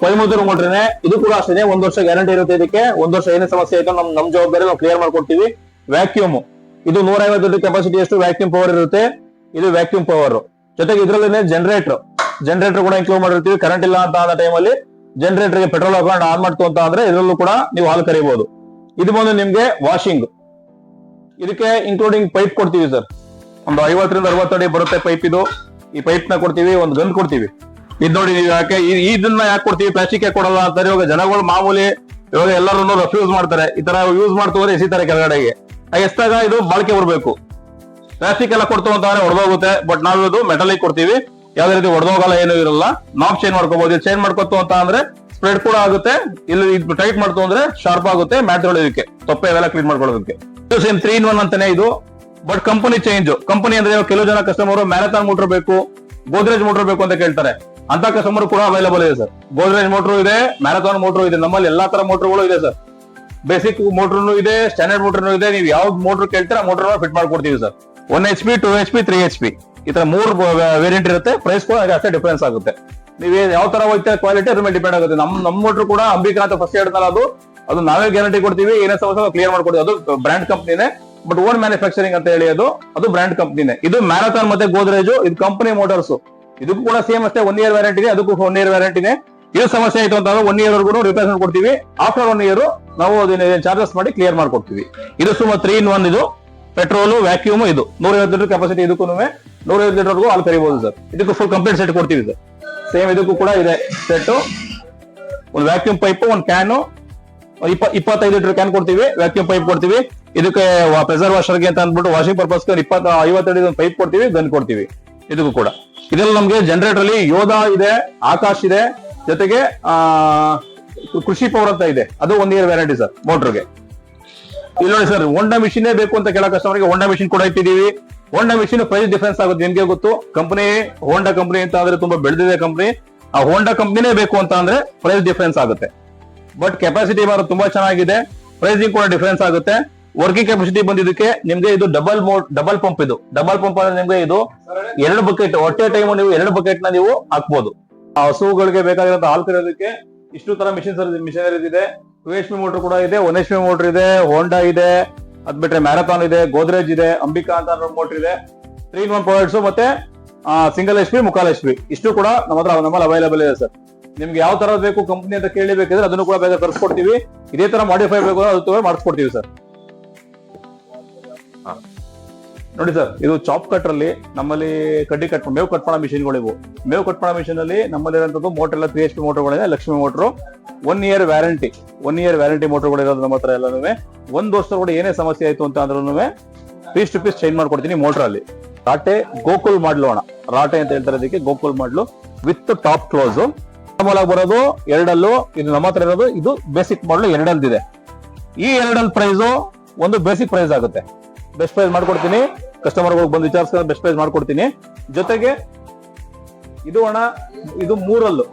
ಕೊಯಮತ್ತೂರು ಮೋಟ್ರೇನೆ, ಇದು ಕೂಡ ಅಷ್ಟೇ ಒಂದ್ ವರ್ಷ ಗ್ಯಾರಂಟಿ ಇರುತ್ತೆ ಇದಕ್ಕೆ. ಒಂದ್ ವರ್ಷ ಏನೇ ಸಮಸ್ಯೆ ಆಯ್ತು, ನಮ್ ನಮ್ ಜವಾಬ್ದಾರಿ ನಾವು ಕ್ಲಿಯರ್ ಮಾಡ್ಕೊಡ್ತೀವಿ. ವ್ಯಾಕ್ಯೂಮ್ ಇದು ನೂರ ಐವತ್ತು ಕೆಪಾಸಿಟಿ ಎಷ್ಟು ವ್ಯಾಕ್ಯೂಮ್ ಪವರ್ ಇರುತ್ತೆ. ಇದು ವ್ಯಾಕ್ಯೂಮ್ ಪವರ್ ಜೊತೆಗೆ ಇದರಲ್ಲೇ ಜನರೇಟರ್ ಜನರೇಟರ್ ಕೂಡ ಇನ್ಕ್ಲೂಡ್ ಮಾಡಿರ್ತೀವಿ. ಕರೆಂಟ್ ಇಲ್ಲ ಅಂತ ಆದ ಟೈಮಲ್ಲಿ ಜನರೇಟರ್ಗೆ ಪೆಟ್ರೋಲ್ ಹಾಕೊಂಡು ಆನ್ ಮಾಡ್ತು ಅಂತ ಅಂದ್ರೆ ಇದರಲ್ಲೂ ಕೂಡ ನೀವು ಹಾಲು ಕರಿಬಹುದು ಇದು ಬಂದು ನಿಮ್ಗೆ ವಾಷಿಂಗ್ ಇದಕ್ಕೆ ಇನ್ಕ್ಲೂಡಿಂಗ್ ಪೈಪ್ ಕೊಡ್ತೀವಿ ಸರ್ ಒಂದು ಐವತ್ತರಿಂದ ಅರವತ್ತು ಅಡಿ ಬರುತ್ತೆ ಪೈಪ್ ಇದು. ಈ ಪೈಪ್ನ ಕೊಡ್ತೀವಿ, ಒಂದು ಗನ್ ಕೊಡ್ತೀವಿ. ಇದ್ ನೋಡಿ ನೀವು ಯಾಕೆ ಇದನ್ನ ಯಾಕೆ ಕೊಡ್ತೀವಿ? ಪ್ಲಾಸ್ಟಿಕ್ ಯಾಕೆ ಕೊಡಲ್ಲ ಅಂತಾರೆ ಇವಾಗ ಜನಗಳು ಮಾಮೂಲಿ ಇವಾಗ ಎಲ್ಲರೂ ರೆಫ್ಯೂಸ್ ಮಾಡ್ತಾರೆ. ಈ ತರ ಯೂಸ್ ಮಾಡ್ತು ಎಸಿ ಎಸಿತಾರೆ ಕೆಳಗಡೆಗೆ. ಎಷ್ಟಾಗ ಇದು ಬಾಳಿಕೆ ಬರಬೇಕು. ಪ್ಲಾಸ್ಟಿಕ್ ಎಲ್ಲ ಕೊಡ್ತು ಅಂತ ಅಂದ್ರೆ ಹೊಡೆದೋಗುತ್ತೆ. ಬಟ್ ನಾವು ಇದು ಮೆಟಲಿಕ್ ಕೊಡ್ತೀವಿ. ಯಾವ್ದೇ ರೀತಿ ಹೊಡೆದೋಗಲ್ಲ, ಏನು ಇರಲ್ಲ. ನಾವು ಚೇಂಜ್ ಮಾಡ್ಕೋಬಹುದು ಚೇಂಜ್ ಮಾಡ್ಕೊತು ಅಂತ ಅಂದ್ರೆ ಸ್ಪ್ರೆಡ್ ಕೂಡ ಆಗುತ್ತೆ. ಇಲ್ಲಿ ಟೈಟ್ ಮಾಡ್ತು ಅಂದ್ರೆ ಶಾರ್ಪ್ ಆಗುತ್ತೆ. ಮ್ಯಾಟ್ ತೊಳೆಯೋದಕ್ಕೆ, ತೊಪ್ಪೆ ಇವೆಲ್ಲ ಕ್ಲೀನ್ ಮಾಡ್ಕೊಳ್ಳೋದಕ್ಕೆ. ಇದು ಸೇಮ್ ತ್ರೀ ಇನ್ ಒನ್ ಅಂತಾನೆ ಇದು. ಬಟ್ ಕಂಪನಿ ಚೇಂಜ್ ಕಂಪನಿ ಅಂದ್ರೆ ಕೆಲವು ಜನ ಕಸ್ಟಮರ್ ಮ್ಯಾರಥಾನ್ ಮೋಟರ್ ಬೇಕು, ಗೋದ್ರೇಜ್ ಮೋಟರ್ ಬೇಕು ಅಂತ ಕೇಳ್ತಾರೆ. ಅಂತ ಕಸ್ಟಮರ್ ಕೂಡ ಅವೈಲೇಬಲ್ ಇದೆ ಸರ್. ಗೋದ್ರೇಜ್ ಮೋಟರ್ ಇದೆ ಮ್ಯಾರಥಾನ್ ಮೋಟರ್ ಇದೆ, ನಮ್ಮಲ್ಲಿ ಎಲ್ಲಾ ತರ ಮೋಟರ್ಗಳು ಇದೆ ಸರ್. ಬೇಸಿಕ್ ಮೋಟರ್ನು ಇದೆ ಸ್ಟ್ಯಾಂಡರ್ಡ್ ಮೋಟರ್ನು ಇದೆ, ನೀವು ಯಾವ್ದು ಮೋಟರ್ ಕೇಳ್ತೀರಾ ಮೋಟರ್ ಫಿಟ್ ಮಾಡ್ಕೊಡ್ತೀವಿ sir. One H P two H P three H P ಈ ತರ ಮೂರು ವೇರಿಯಂಟ್ ಇರುತ್ತೆ ಪ್ರೈಸ್ ಕೂಡ ಅಷ್ಟೇ ಡಿಫರೆನ್ಸ್ ಆಗುತ್ತೆ. ನೀವು ಯಾವ ತರ ಹೋಗ್ತೀರಾ ಕ್ವಾಲಿಟಿ ಅದ್ರ ಮೇಲೆ ಡಿಪೆಂಡ್ ಆಗುತ್ತೆ. ನಮ್ಮ ನಮ್ಮ ಮೋಟರ್ ಕೂಡ ಅಂಬಿಕಾ ಅಂತ ಫಸ್ಟ್ ಹೇಳಿದ್ನಲ್ಲ ಅದು ಅದು ನಾವೇ ಗ್ಯಾರಂಟಿ ಕೊಡ್ತೀವಿ, ಏನೇ ಸಮಸ್ಯೆ ಕ್ಲಿಯರ್ ಮಾಡ್ಕೊಡ್ತೀವಿ ಅದು ಬ್ರ್ಯಾಂಡ್ ಕಂಪ್ನಿನೇ ಬಟ್ ಓನ್ ಮ್ಯಾನುಫ್ಯಾಕ್ಚರಿಂಗ್ ಅಂತ ಹೇಳಿ ಅದು ಅದು ಬ್ರ್ಯಾಂಡ್ ಕಂಪ್ನಿನೇ ಇದು ಮ್ಯಾರಥಾನ್ ಮತ್ತೆ ಗೋದ್ರೇಜು ಇದು ಕಂಪನಿ ಮೋಟರ್ಸ್ ಇದಕ್ಕೂ ಕೂಡ ಸೇಮ್ ಅಷ್ಟೇ ಒನ್ ಇಯರ್ ವ್ಯಾರಂಟಿ ಇದೆ ಅದಕ್ಕೂ ಒನ್ ಇಯರ್ ವ್ಯಾರಂಟಿನೇ ಇದು ಸಮಸ್ಯೆ ಆಯ್ತು ಅಂತಂದ್ರೆ ಒನ್ ಇಯರ್ ವರ್ಗೂ ರಿಪ್ಲೇಸ್ಮೆಂಟ್ ಕೊಡ್ತೀವಿ. ಆಫ್ಟರ್ ಒನ್ ಇಯರ್ ನಾವು ಅದನ್ನ ಚಾರ್ಜಸ್ ಮಾಡಿ ಕ್ಲಿಯರ್ ಮಾಡ್ಕೊಡ್ತೀವಿ. ಇದು ಸುಮಾರು ತ್ರೀ ಇನ್ ಒನ್ ಇದು. ಪೆಟ್ರೋಲ್ ವ್ಯಾಕ್ಯೂಮ್ ಇದು. ನೂರೈವತ್ತು ಲೀಟರ್ ಕೆಪಾಸಿಟಿ ಇದಕ್ಕೂ ನೂರೈವತ್ತು ಲೀಟರ್ ಅಲ್ಲಿ ಕರಿಬಹುದು ಸರ್ ಇದಕ್ಕೂ ಫುಲ್ ಕಂಪ್ಲೀಟ್ ಸೆಟ್ ಕೊಡ್ತೀವಿ ಸರ್ ಸೇಮ್ ಇದಕ್ಕೂ ಕೂಡ ಇದೆ ಸೆಟ್ ಒಂದು ವ್ಯಾಕ್ಯೂಮ್ ಪೈಪ್ ಒಂದು ಕ್ಯಾನು ಇಪ್ಪ ಇಪ್ಪತ್ತೈದು ಲೀಟರ್ ಕ್ಯಾನ್ ಕೊಡ್ತೀವಿ. ವ್ಯಾಕ್ಯೂಮ್ ಪೈಪ್ ಕೊಡ್ತೀವಿ. ಇದಕ್ಕೆ ಪ್ರೆಸರ್ ವಾಷರ್ಗೆ ಅಂತ ಅಂದ್ಬಿಟ್ಟು ವಾಷಿಂಗ್ ಪರ್ಪಸ್ಗೆ ಇಪ್ಪತ್ತ ಒಂದು ಪೈಪ್ ಕೊಡ್ತೀವಿ. ಗನ್ ಕೊಡ್ತೀವಿ. ಇದಕ್ಕೂ ಕೂಡ. ಇದೆಲ್ಲ ನಮ್ಗೆ ಜನರೇಟರ್ ಅಲ್ಲಿ ಯೋಧ ಇದೆ, ಆಕಾಶ್ ಇದೆ, ಜೊತೆಗೆ, ಆ, ಕೃಷಿ ಪವರ್ ಅಂತ ಇದೆ. ಅದು ಒನ್ ಇಯರ್ ವ್ಯಾರಂಟಿ ಸರ್ ಮೋಟರ್ಗೆ ಇಲ್ಲಿ ನೋಡಿ ಸರ್ ಹೋಂಡಾ ಮಿಷಿನೇ ಬೇಕು ಅಂತ ಕೇಳೋ ಕಸ್ಟಮರ್ಗೆ ಹೋಂಡಾ ಮಿಷಿನ್ ಕೂಡ ಇಟ್ಟಿದ್ದೀವಿ. ಹೋಂಡಾ ಮಿಷಿನ್ ಪ್ರೈಸ್ ಡಿಫರೆನ್ಸ್ ಆಗುತ್ತೆ, ನಿಮ್ಗೆ ಗೊತ್ತು. ಕಂಪನಿ ಹೋಂಡಾ ಕಂಪನಿ ಅಂತ ಅಂದ್ರೆ ತುಂಬಾ ಬೆಳೆದಿದೆ ಕಂಪನಿ ಆ ಹೋಂಡಾ ಕಂಪನಿನೇ ಬೇಕು ಅಂತ ಅಂದ್ರೆ ಪ್ರೈಸ್ ಡಿಫರೆನ್ಸ್ ಆಗುತ್ತೆ. ಬಟ್ ಕೆಪಾಸಿಟಿ ಮಾತ್ರ ತುಂಬಾ ಚೆನ್ನಾಗಿದೆ. ಪ್ರೈಸಿಂಗ್ ಕೂಡ ಡಿಫರೆನ್ಸ್ ಆಗುತ್ತೆ. ವರ್ಕಿಂಗ್ ಕೆಪಾಸಿಟಿ ಬಂದಿದ್ದಕ್ಕೆ ನಿಮ್ಗೆ ಇದು ಡಬಲ್ ಡಬಲ್ ಪಂಪ್ ಇದು. ಡಬಲ್ ಪಂಪ್ ಅಂದ್ರೆ ನಿಮ್ಗೆ ಇದು ಎರಡು ಬಕೆಟ್ ಒಟ್ಟೆ ಟೈಮ್ ನೀವು ಎರಡು ಬಕೆಟ್ನ ನೀವು ಹಾಕ್ಬೋದು. ಆ ಹಸುಗಳಿಗೆ ಬೇಕಾಗಿರೋ ಹಾಲು ಕರೆಯೋದಕ್ಕೆ ಇಷ್ಟು ತರ ಮಿಷಿನ್ ಮಿಷನರೀಸ್ ಇದೆ ಪಿ ಮೋಟರ್ ಕೂಡ ಇದೆ ಒನ್ ಎಚ್ ಪಿ ಮೋಟರ್ ಇದೆ ಹೋಂಡಾ ಇದೆ, ಅದ್ ಬಿಟ್ರೆ ಮ್ಯಾರಥಾನ್ ಇದೆ ಗೋದ್ರೇಜ್ ಇದೆ ಅಂಬಿಕಾ ಅಂತ ಮೋಟರ್ ಇದೆ. ತ್ರೀ ಒನ್ ಪ್ರಾಡಕ್ಟ್ಸ್ ಮತ್ತೆ ಸಿಂಗಲ್ ಎಚ್ ಪಿ ಮುಖಾಲ್ ಎಚ್ ಪಿ ಇಷ್ಟು ಕೂಡ ನಮ್ಮ ಹತ್ರ ನಮ್ಮಲ್ಲಿ ಅವೈಲೇಬಲ್ ಇದೆ ಸರ್. ನಿಮ್ಗೆ ಯಾವ ತರ ಬೇಕು ಕಂಪನಿ ಅಂತ ಕೇಳಿ ಬೇಕಿದ್ರೆ ಅದನ್ನು ಕೂಡ ಬೇಗ ತರಿಸ್ಕೊಡ್ತೀವಿ. ಇದೇ ತರ ಮಾಡಿಫೈ ಬೇಕು ಅದು ಮಾಡಿಸ್ಕೊಡ್ತೀವಿ ಸರ್. ನೋಡಿ ಸರ್, ಇದು ಚಾಪ್ ಕಟರ್ ಅಲ್ಲಿ ನಮ್ಮಲ್ಲಿ ಕಡ್ಡಿ ಕಟ್ ಮೇವು ಕಟ್ ಮಾಡೋ ಮಿಷಿನ್ಗಳು ಇವು. ಮೇವು ಕಟ್ ಮಾಡೋ ಮಿಷಿನ್ ಅಲ್ಲಿ ನಮ್ಮಲ್ಲಿ ಇರುವಂತದ್ದು ಮೋಟರ್ ಎಲ್ಲ three H P ಮೋಟರ್ಗಳಿದೆ Lakshmi motor one year warranty one year warranty ಮೋಟರ್ಗಳು ಇರೋದು ನಮ್ಮ ಹತ್ರ ಎಲ್ಲನೂ ಒಂದ್ ವರ್ಷ ಕೂಡ ಏನೇ ಸಮಸ್ಯೆ ಆಯ್ತು ಅಂತ ಅಂದ್ರೂ ಪೀಸ್ ಟು ಪೀಸ್ ಚೇಂಜ್ ಮಾಡ್ಕೊಡ್ತೀನಿ ಮೋಟರ್ ಅಲ್ಲಿ. ರಾಟೆ ಗೋಕುಲ್ ಮಾಡ್ಲು ಅಣ್ಣ. ರಾಟೆ ಅಂತ ಹೇಳ್ತಾರೆ ಅದಕ್ಕೆ ಗೋಕುಲ್ ಮಾಡ್ಲು ವಿತ್ ಟಾಪ್ ಕ್ಲೋಸ್ ನಾರ್ಮಲ್ ಬರೋದು ಎರಡಲ್ಲೂ, ಇದು ನಮ್ಮ ಹತ್ರ ಇರೋದು, ಇದು ಬೇಸಿಕ್ ಮಾಡಲು ಎರಡಲ್ದಿದೆ ಈ ಎರಡಲ್ ಪ್ರೈಸು ಒಂದು ಬೇಸಿಕ್ ಪ್ರೈಸ್ ಆಗುತ್ತೆ. ಬೆಸ್ಟ್ ಪ್ರೈಸ್ ಮಾಡ್ಕೊಡ್ತೀನಿ. ಕಸ್ಟಮರ್ ಬಂದು ವಿಚಾರಿಸ್ಕೊಂಡು ಬೆಸ್ಟ್ ಪ್ರೈಸ್ ಮಾಡ್ಕೊಡ್ತೀನಿ. ಜೊತೆಗೆ ಇದು ಅಣ್ಣ, ಇದು ಮೂರಲ್ಲು.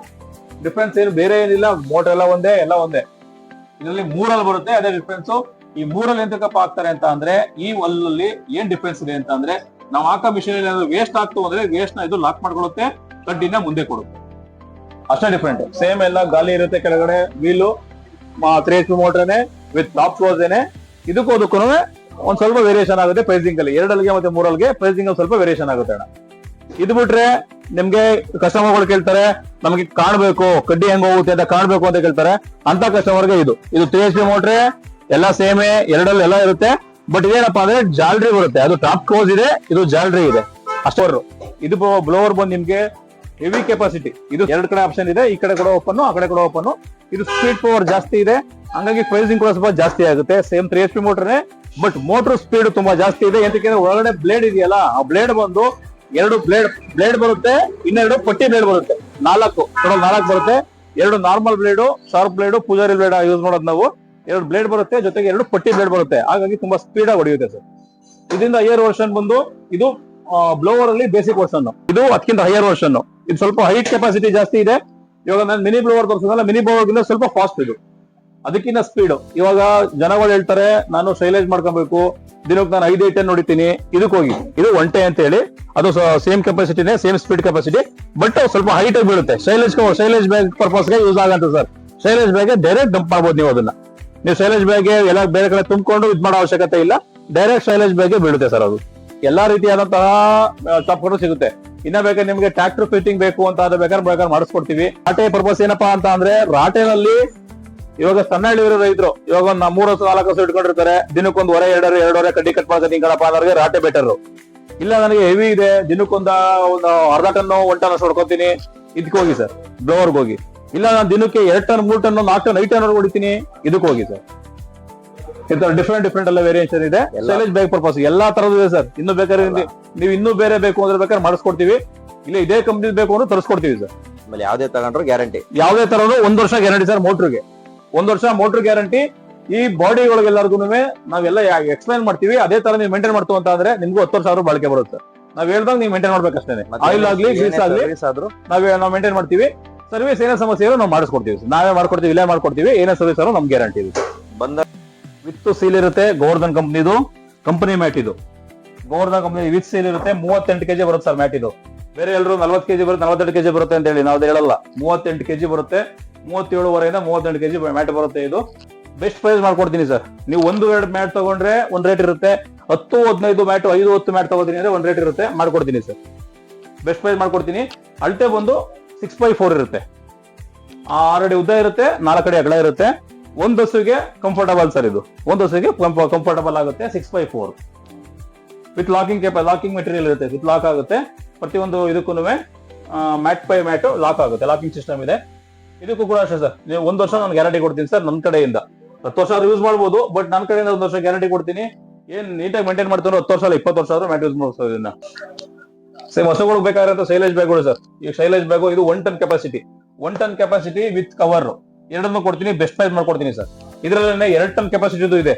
ಡಿಫ್ರೆನ್ಸ್ ಏನು ಬೇರೆ ಏನಿಲ್ಲ. ಮೋಟರ್ ಎಲ್ಲ ಒಂದೇ ಎಲ್ಲ ಒಂದೇ. ಇದರಲ್ಲಿ ಮೂರಲ್ಲಿ ಬರುತ್ತೆ, ಅದೇ ಡಿಫ್ರೆನ್ಸ್ ಈ ಮೂರಲ್ಲಿ ಎಂತಕ್ಕಪ್ಪ ಹಾಕ್ತಾರೆ ಅಂತ ಅಂದ್ರೆ, ಈ ಒಲ್ಲಲ್ಲಿ ಏನ್ ಡಿಫ್ರೆನ್ಸ್ ಇದೆ ಅಂತ ಅಂದ್ರೆ, ನಾವು ಹಾಕೋ ಮಿಷಿನ್ ಏನಾದ್ರು ವೇಸ್ಟ್ ಆಗ್ತು ಅಂದ್ರೆ ವೇಸ್ಟ್ನ ಇದು ಲಾಕ್ ಮಾಡ್ಕೊಳ್ಳುತ್ತೆ ಕಡ್ಡಿನ ಮುಂದೆ ಕೊಡುತ್ತೆ. ಅಷ್ಟೇ ಡಿಫ್ರೆಂಟ್ ಸೇಮ್ ಎಲ್ಲ ಗಾಲಿ ಇರುತ್ತೆ ಕೆಳಗಡೆ ವೀಲು ತ್ರೀ ಎಚ್ ಪಿ ಮೋಟ್ರೇನೆ ವಿತ್ ಟಾಪ್ ಕ್ಲೋಸ್ ಏನೇ. ಇದಕ್ಕೂ ಅದಕ್ಕೂ ಒಂದ್ ಸ್ವಲ್ಪ ವೇರಿಯೇಷನ್ ಆಗುತ್ತೆ ಪ್ರೈಸಿಂಗ್ ಅಲ್ಲಿ. ಎರಡಲ್ಗೆ ಮತ್ತೆ ಮೂರಲ್ಗೆ ಪ್ರೈಸಿಂಗ್ ಅಲ್ಲಿ ಸ್ವಲ್ಪ ವೇರಿಯೇಷನ್ ಆಗುತ್ತೆ ಅಣ್ಣ. ಇದು ಬಿಟ್ರೆ ನಿಮ್ಗೆ ಕಸ್ಟಮರ್ಗಳು ಕೇಳ್ತಾರೆ, ನಮಗೆ ಕಾಣ್ಬೇಕು, ಕಡ್ಡಿ ಹೆಂಗ್ ಹೋಗುತ್ತೆ ಅಂತ ಕಾಣ್ಬೇಕು ಅಂತ ಕೇಳ್ತಾರೆ. ಅಂತ ಕಸ್ಟಮರ್ಗೆ ಇದು. ಇದು ತ್ರೀ ಎಚ್ ಪಿ ಮೋಟ್ರೆ ಎಲ್ಲ ಸೇಮೆ ಎರಡಲ್ಲಿ ಎಲ್ಲ ಇರುತ್ತೆ. ಬಟ್ ಇದೇನಪ್ಪ ಅಂದ್ರೆ ಜಾಲ್ರಿ ಬರುತ್ತೆ. ಅದು ಟಾಪ್ ಕ್ಲೋಸ್ ಇದೆ, ಇದು ಜಾಲ್ರಿ ಇದೆ. ಅಷ್ಟೇ ಇದು ಬ್ಲೋವರ್ ಬಂದು ನಿಮ್ಗೆ ಹೆವಿ ಕೆಪಾಸಿಟಿ ಇದು ಎರಡು ಕಡೆ ಆಪ್ಷನ್ ಇದೆ, ಈ ಕಡೆ ಕೂಡ ಓಪನ್ ಆ ಕಡೆ ಕೂಡ ಓಪನ್ ಇದು ಸ್ಪೀಡ್ ಪವರ್ ಜಾಸ್ತಿ ಇದೆ. ಹಂಗಾಗಿ ಪ್ರೈಸಿಂಗ್ ಕೂಡ ಸ್ವಲ್ಪ ಜಾಸ್ತಿ ಆಗುತ್ತೆ. ಸೇಮ್ ತ್ರೀ ಎಚ್ ಪಿ ಮೋಟರ್ನೇ ಬಟ್ ಮೋಟರ್ ಸ್ಪೀಡ್ ತುಂಬಾ ಜಾಸ್ತಿ ಇದೆ. ಯಾಕೆಂದ್ರೆ ಒಳಗಡೆ ಬ್ಲೇಡ್ ಇದೆಯಲ್ಲ, ಆ ಬ್ಲೇಡ್ ಬಂದು ಎರಡು ಬ್ಲೇಡ್ ಬ್ಲೇಡ್ ಬರುತ್ತೆ, ಇನ್ನೆರಡು ಪಟ್ಟಿ ಬ್ಲೇಡ್ ಬರುತ್ತೆ. ನಾಲ್ಕು ಟೋಟಲ್ ನಾಲ್ಕು ಬರುತ್ತೆ. ಎರಡು ನಾರ್ಮಲ್ ಬ್ಲೇಡು ಶಾರ್ಪ್ ಬ್ಲೇಡು ಪೂಜಾರಿ ಬ್ಲೇಡ್ ಯೂಸ್ ಮಾಡೋದು ನಾವು. ಎರಡು ಬ್ಲೇಡ್ ಬರುತ್ತೆ, ಜೊತೆಗೆ ಎರಡು ಪಟ್ಟಿ ಬ್ಲೇಡ್ ಬರುತ್ತೆ. ಹಾಗಾಗಿ ತುಂಬಾ ಸ್ಪೀಡ್ ಆಗಿ ಹೊಡೆಯುತ್ತೆ ಸರ್. ಇದರಿಂದ ಹೈಯರ್ ವರ್ಷನ್ ಬಂದು ಇದು ಬ್ಲೋವರ್ ಅಲ್ಲಿ ಬೇಸಿಕ್ ವರ್ಷನ್ ಇದು ಅದಕ್ಕಿಂತ ಹೈಯರ್ ವರ್ಷನ್ ಇದು ಸ್ವಲ್ಪ ಹೈಟ್ ಕೆಪಾಸಿಟಿ ಜಾಸ್ತಿ ಇದೆ. ಇವಾಗ ನಾನು ಮಿನಿ ಬ್ಲೋವರ್ ತೋರಿಸೋದಲ್ಲ ಮಿನಿ ಬ್ಲೋವರ್ ಸ್ವಲ್ಪ ಫಾಸ್ಟ್ ಇದು. ಅದಕ್ಕಿಂತ ಸ್ಪೀಡ್ ಇವಾಗ ಜನಗಳು ಹೇಳ್ತಾರೆ, ನಾನು ಶೈಲೇಜ್ ಮಾಡ್ಕೊಬೇಕು. ದಿನಕ್ಕೆ ನಾನು ಐದು ಐಟನ್ ನೋಡಿತೀನಿ ಇದಕ್ಕೆ ಹೋಗಿ. ಇದು ಒಂಟೆ ಅಂತ ಹೇಳಿ. ಅದು ಸೇಮ್ ಕೆಪಾಸಿಟಿನೇ ಸೇಮ್ ಸ್ಪೀಡ್ ಕೆಪಾಸಿಟಿ ಬಟ್ ಸ್ವಲ್ಪ ಹೈಟ್ ಬೀಳುತ್ತೆ. ಶೈಲೇಜ್ ಶೈಲೇಜ್ ಬ್ಯಾಗ್ ಪರ್ಪಸ್ಗೆ use ಆಗಂತ sir silage bag direct dump ಮಾಡ್ಬೋದು ನೀವು ಅದನ್ನ. ನೀವು ಶೈಲೇಜ್ ಬ್ಯಾಗ್ ಎಲ್ಲ ಬೇರೆ ಕಡೆ ತುಂಬಿಕೊಂಡು ಇದು ಮಾಡೋ ಅವಶ್ಯಕತೆ ಇಲ್ಲ. ಡೈರೆಕ್ಟ್ ಶೈಲೇಜ್ ಬ್ಯಾಗ್ಗೆ ಬೀಳುತ್ತೆ ಸರ್ ಅದು. ಎಲ್ಲಾ ರೀತಿಯಾದಂತಹ ಚಾಪ್ಗಳು ಸಿಗುತ್ತೆ. ಇನ್ನ ಬೇಕಾದ್ರೆ ನಿಮ್ಗೆ ಟ್ರಾಕ್ಟರ್ ಫಿಟ್ಟಿಂಗ್ ಬೇಕು ಅಂತ ಬೇಕಾದ್ರೆ ಬೇಕಾದ್ರೆ ಮಾಡಿಸ್ಕೊಡ್ತೀವಿ. ರಾಟೆ ಪರ್ಪಸ್ ಏನಪ್ಪಾ ಅಂತ ಅಂದ್ರೆ ರಾಟೆನಲ್ಲಿ ಇವಾಗ ಸಣ್ಣ ಇಳಿರೋ ರೈತರು ಇವಾಗ ಒಂದು ಮೂರು ವರ್ಷ ನಾಲ್ಕು ವರ್ಷ ಇಟ್ಕೊಂಡಿರ್ತಾರೆ ದಿನಕ್ಕೊಂದು ಹೊರೆ ಎರಡರೆ ಎರಡೂವರೆ ಕಡ್ಡಿ ಕಟ್ ಮಾಡ್ತಾರೆ ಕಣಪ್ಪ ಅನ್ನೋರಿಗೆ ರಾಟೆ ಬೆಟರ್. ಇಲ್ಲ ನನಗೆ ಹೆವಿ ಇದೆ ದಿನಕ್ಕೊಂದ ಒಂದು ಅರ್ಧ ಟನ್ನು ಒನ್ ಟನ್ ಹೊಡ್ಕೊತೀನಿ. ಇದಕ್ಕೆ ಹೋಗಿ ಸರ್ ಬ್ಲೋವರ್ಗೆ ಹೋಗಿ. ಇಲ್ಲ ನಾನು ದಿನಕ್ಕೆ ಎರಡ್ ಟನ್ ಮೂರ್ ಟನ್ ನಾಲ್ಕು ಟನ್ ಐದು ಟನ್ ಹೊಡಿತೀನಿ. ಇದಕ್ಕೆ ಹೋಗಿ ಸರ್. ತರ ಡಿಫ್ರೆಂಟ್ ಡಿಫ್ರೆಂಟ್ ಎಲ್ಲ ವೇರಿಯೇಷನ್ ಇದೆ. ಸೈಲೇಜ್ ಬೈಕ್ ಪರ್ಪಸ್ ಎಲ್ಲಾ ತರದ್ದು ಇದೆ ಸರ್. ಇನ್ನು ಬೇಕಾದ್ರೆ ನೀವು- ನೀವು ಇನ್ನೂ ಬೇರೆ ಬೇಕು ಅಂದ್ರೆ ಬೇಕಾದ್ರೆ ಮಾಡಿಸ್ಕೊಡ್ತೀವಿ. ಇಲ್ಲ ಇದೇ ಕಂಪ್ನಿ ಬೇಕು ಅಂದ್ರೆ ತರಿಸ್ಕೊಡ್ತೀವಿ ಸರ್. ಆಮೇಲೆ ಯಾವ್ದೇ ತಗೊಂಡ್ರು ಗ್ಯಾರಂಟಿ ಯಾವುದೇ ತರ ಒಂದ್ ವರ್ಷ ಗ್ಯಾರಂಟಿ ಸರ್ ಮೋಟ್ರಿಗೆ ಒಂದ್ ವರ್ಷ ಮೋಟರ್ ಗ್ಯಾರಂಟಿ ಈ ಬಾಡಿ ಒಳಗೆಲ್ಲರಿಗೂ ನಾವೆಲ್ಲ ಎಕ್ಸ್ಪ್ಲೈನ್ ಮಾಡ್ತೀವಿ. ಅದೇ ತರ ನೀವು ಮೇಂಟೈನ್ ಮಾಡ್ತು ಅಂತ ಅಂದ್ರೆ ನಿಮ್ಗೂ ಹತ್ತು ವರ್ಷ ಆದ್ರೂ ಬಾಳಿಕೆ ಬರುತ್ತೆ. ನಾವ್ ಹೇಳ್ದಾಗ ನೀವು ಮೇಂಟೈನ್ ಮಾಡ್ಬೇಕಷ್ಟೇ ಆಯಿಲ್ ಆಗ್ಲಿ ಗ್ರೀಸ್ ಆಗ್ಲಿ ನಾವ್ ನಾವೇ ಮೇಂಟೈನ್ ಮಾಡ್ತೀವಿ. ಸರ್ವಿಸ್ ಏನೇ ಸಮಸ್ಯೆ ಇರೋ ನಾವು ಮಾಡಿಸ್ಕೊಡ್ತೀವಿ. ನಾವೇ ಮಾಡ್ಕೊಡ್ತೀವಿ ಇಲ್ಲೇ ಮಾಡ್ಕೊಡ್ತೀವಿ. ಏನೇ ಸರ್ವಿಸ್ ಆದ್ರೂ ನಮ್ ಗ್ಯಾರಂಟಿ ಇದೆ. ಬಂದ ವಿತ್ ಸೀಲ್ ಇರುತ್ತೆ ಗೋವರ್ಧನ್ ಕಂಪ್ನಿದು. ಕಂಪನಿ ಮ್ಯಾಟ್ ಇದು. ಗೋವರ್ಧನ್ ಕಂಪನಿ ವಿತ್ ಸೀಲ್ ಇರುತ್ತೆ. ಮೂವತ್ತೆಂಟು ಕೆಜಿ ಬರುತ್ತೆ ಸರ್ ಮ್ಯಾಟ್ ಇದು. ಬೇರೆ ಎಲ್ಲರೂ ನಲ್ವತ್ತು ಕೆಜಿ ಬರುತ್ತೆ ನಲವತ್ತೆಂಟು ಕೆಜಿ ಬರುತ್ತೆ ಅಂತ ಹೇಳಿ ನಾವು ಹೇಳಲ್ಲ. ಮೂವತ್ತೆಂಟು ಕೆಜಿ ಬರುತ್ತೆ. ಮೂವತ್ತೇಳುವರೆಯಿಂದ ಮೂವತ್ತೆಂಟು ಕೆಜಿ ಮ್ಯಾಟ್ ಬರುತ್ತೆ ಇದು. ಬೆಸ್ಟ್ ಪ್ರೈಸ್ ಮಾಡ್ಕೊಡ್ತೀನಿ ಸರ್ ನೀವು ಒಂದು ಎರಡು ಮ್ಯಾಟ್ ತಗೊಂಡ್ರೆ ಒಂದ್ ರೇಟ್ ಇರುತ್ತೆ. ಹತ್ತು, ಹದಿನೈದು ಮ್ಯಾಟ್ ಐದು, ಹತ್ತು ಮ್ಯಾಟ್ ತಗೋತೀನಿ ಅಂದ್ರೆ ಒಂದ್ ರೇಟ್ ಇರುತ್ತೆ. ಮಾಡ್ಕೊಡ್ತೀನಿ ಸರ್ ಬೆಸ್ಟ್ ಪ್ರೈಸ್ ಮಾಡ್ಕೊಡ್ತೀನಿ. ಅಳತೆ ಬಂದು ಸಿಕ್ಸ್ ಬೈ ಫೋರ್ ಇರುತ್ತೆ. ಆರಡಿ ಉದ್ದ ಇರುತ್ತೆ, ನಾಲ್ಕು ಅಡಿ ಅಗಲ ಇರುತ್ತೆ. ಒಂದ್ ಹಸುಗೆ ಕಂಫರ್ಟಬಲ್ ಸರ್ ಇದು. ಒಂದ್ ಹಸುಗೆ ಕಂಫರ್ಟಬಲ್ ಆಗುತ್ತೆ six by four with locking ಕೇಪ locking material ಇರುತ್ತೆ. ವಿತ್ ಲಾಕ್ ಆಗುತ್ತೆ. ಪ್ರತಿಯೊಂದು ಇದಕ್ಕೂ ಮ್ಯಾಟ್ ಬೈ ಮ್ಯಾಟ್ ಲಾಕ್ ಆಗುತ್ತೆ. ಲಾಕಿಂಗ್ ಸಿಸ್ಟಮ್ ಇದೆ. ಇದಕ್ಕೂ ಕೂಡ ಅಷ್ಟೇ ಸರ್, ನೀವು ಒಂದ್ ವರ್ಷ ನಾನು ಗ್ಯಾರಂಟಿ ಕೊಡ್ತೀನಿ ಸರ್ ನನ್ನ ಕಡೆಯಿಂದ. ಹತ್ತು ವರ್ಷ ಯೂಸ್ ಮಾಡ್ಬೋದು ಬಟ್ ನನ್ನ ಕಡೆಯಿಂದ ಒಂದ್ ವರ್ಷ ಗ್ಯಾರಂಟಿ ಕೊಡ್ತೀನಿ. ಏನ್ ನೀಟಾಗಿ ಮೇಂಟೈನ್ ಮಾಡ್ತಾರೆ ಹತ್ತು ವರ್ಷ ಅಲ್ಲ, ಇಪ್ಪತ್ತು ವರ್ಷ ಆದ್ರೂ ಮ್ಯಾಟ್ ಯೂಸ್ ಮಾಡ್ಬೋದು ಇದನ್ನ. ಸೇಮ್ ಹೊಸಗಳು ಬೇಕಾಗಿರೋ ಶೈಲೇಜ್ ಬ್ಯಾಗ್ಗಳು ಸರ್. ಈ ಶೈಲೇಜ್ ಬ್ಯಾಗು ಇದು one ton capacity one ton capacity with cover ಎರಡನ್ನು ಕೊಡ್ತೀನಿ ಬೆಸ್ಟ್ ಪ್ರೈಸ್ ಮಾಡ್ಕೊಡ್ತೀನಿ ಸರ್. ಇದರಲ್ಲಿ ಎರಡ್ ಟನ್ ಕೆಪಾಸಿಟಿ ಇದೆ.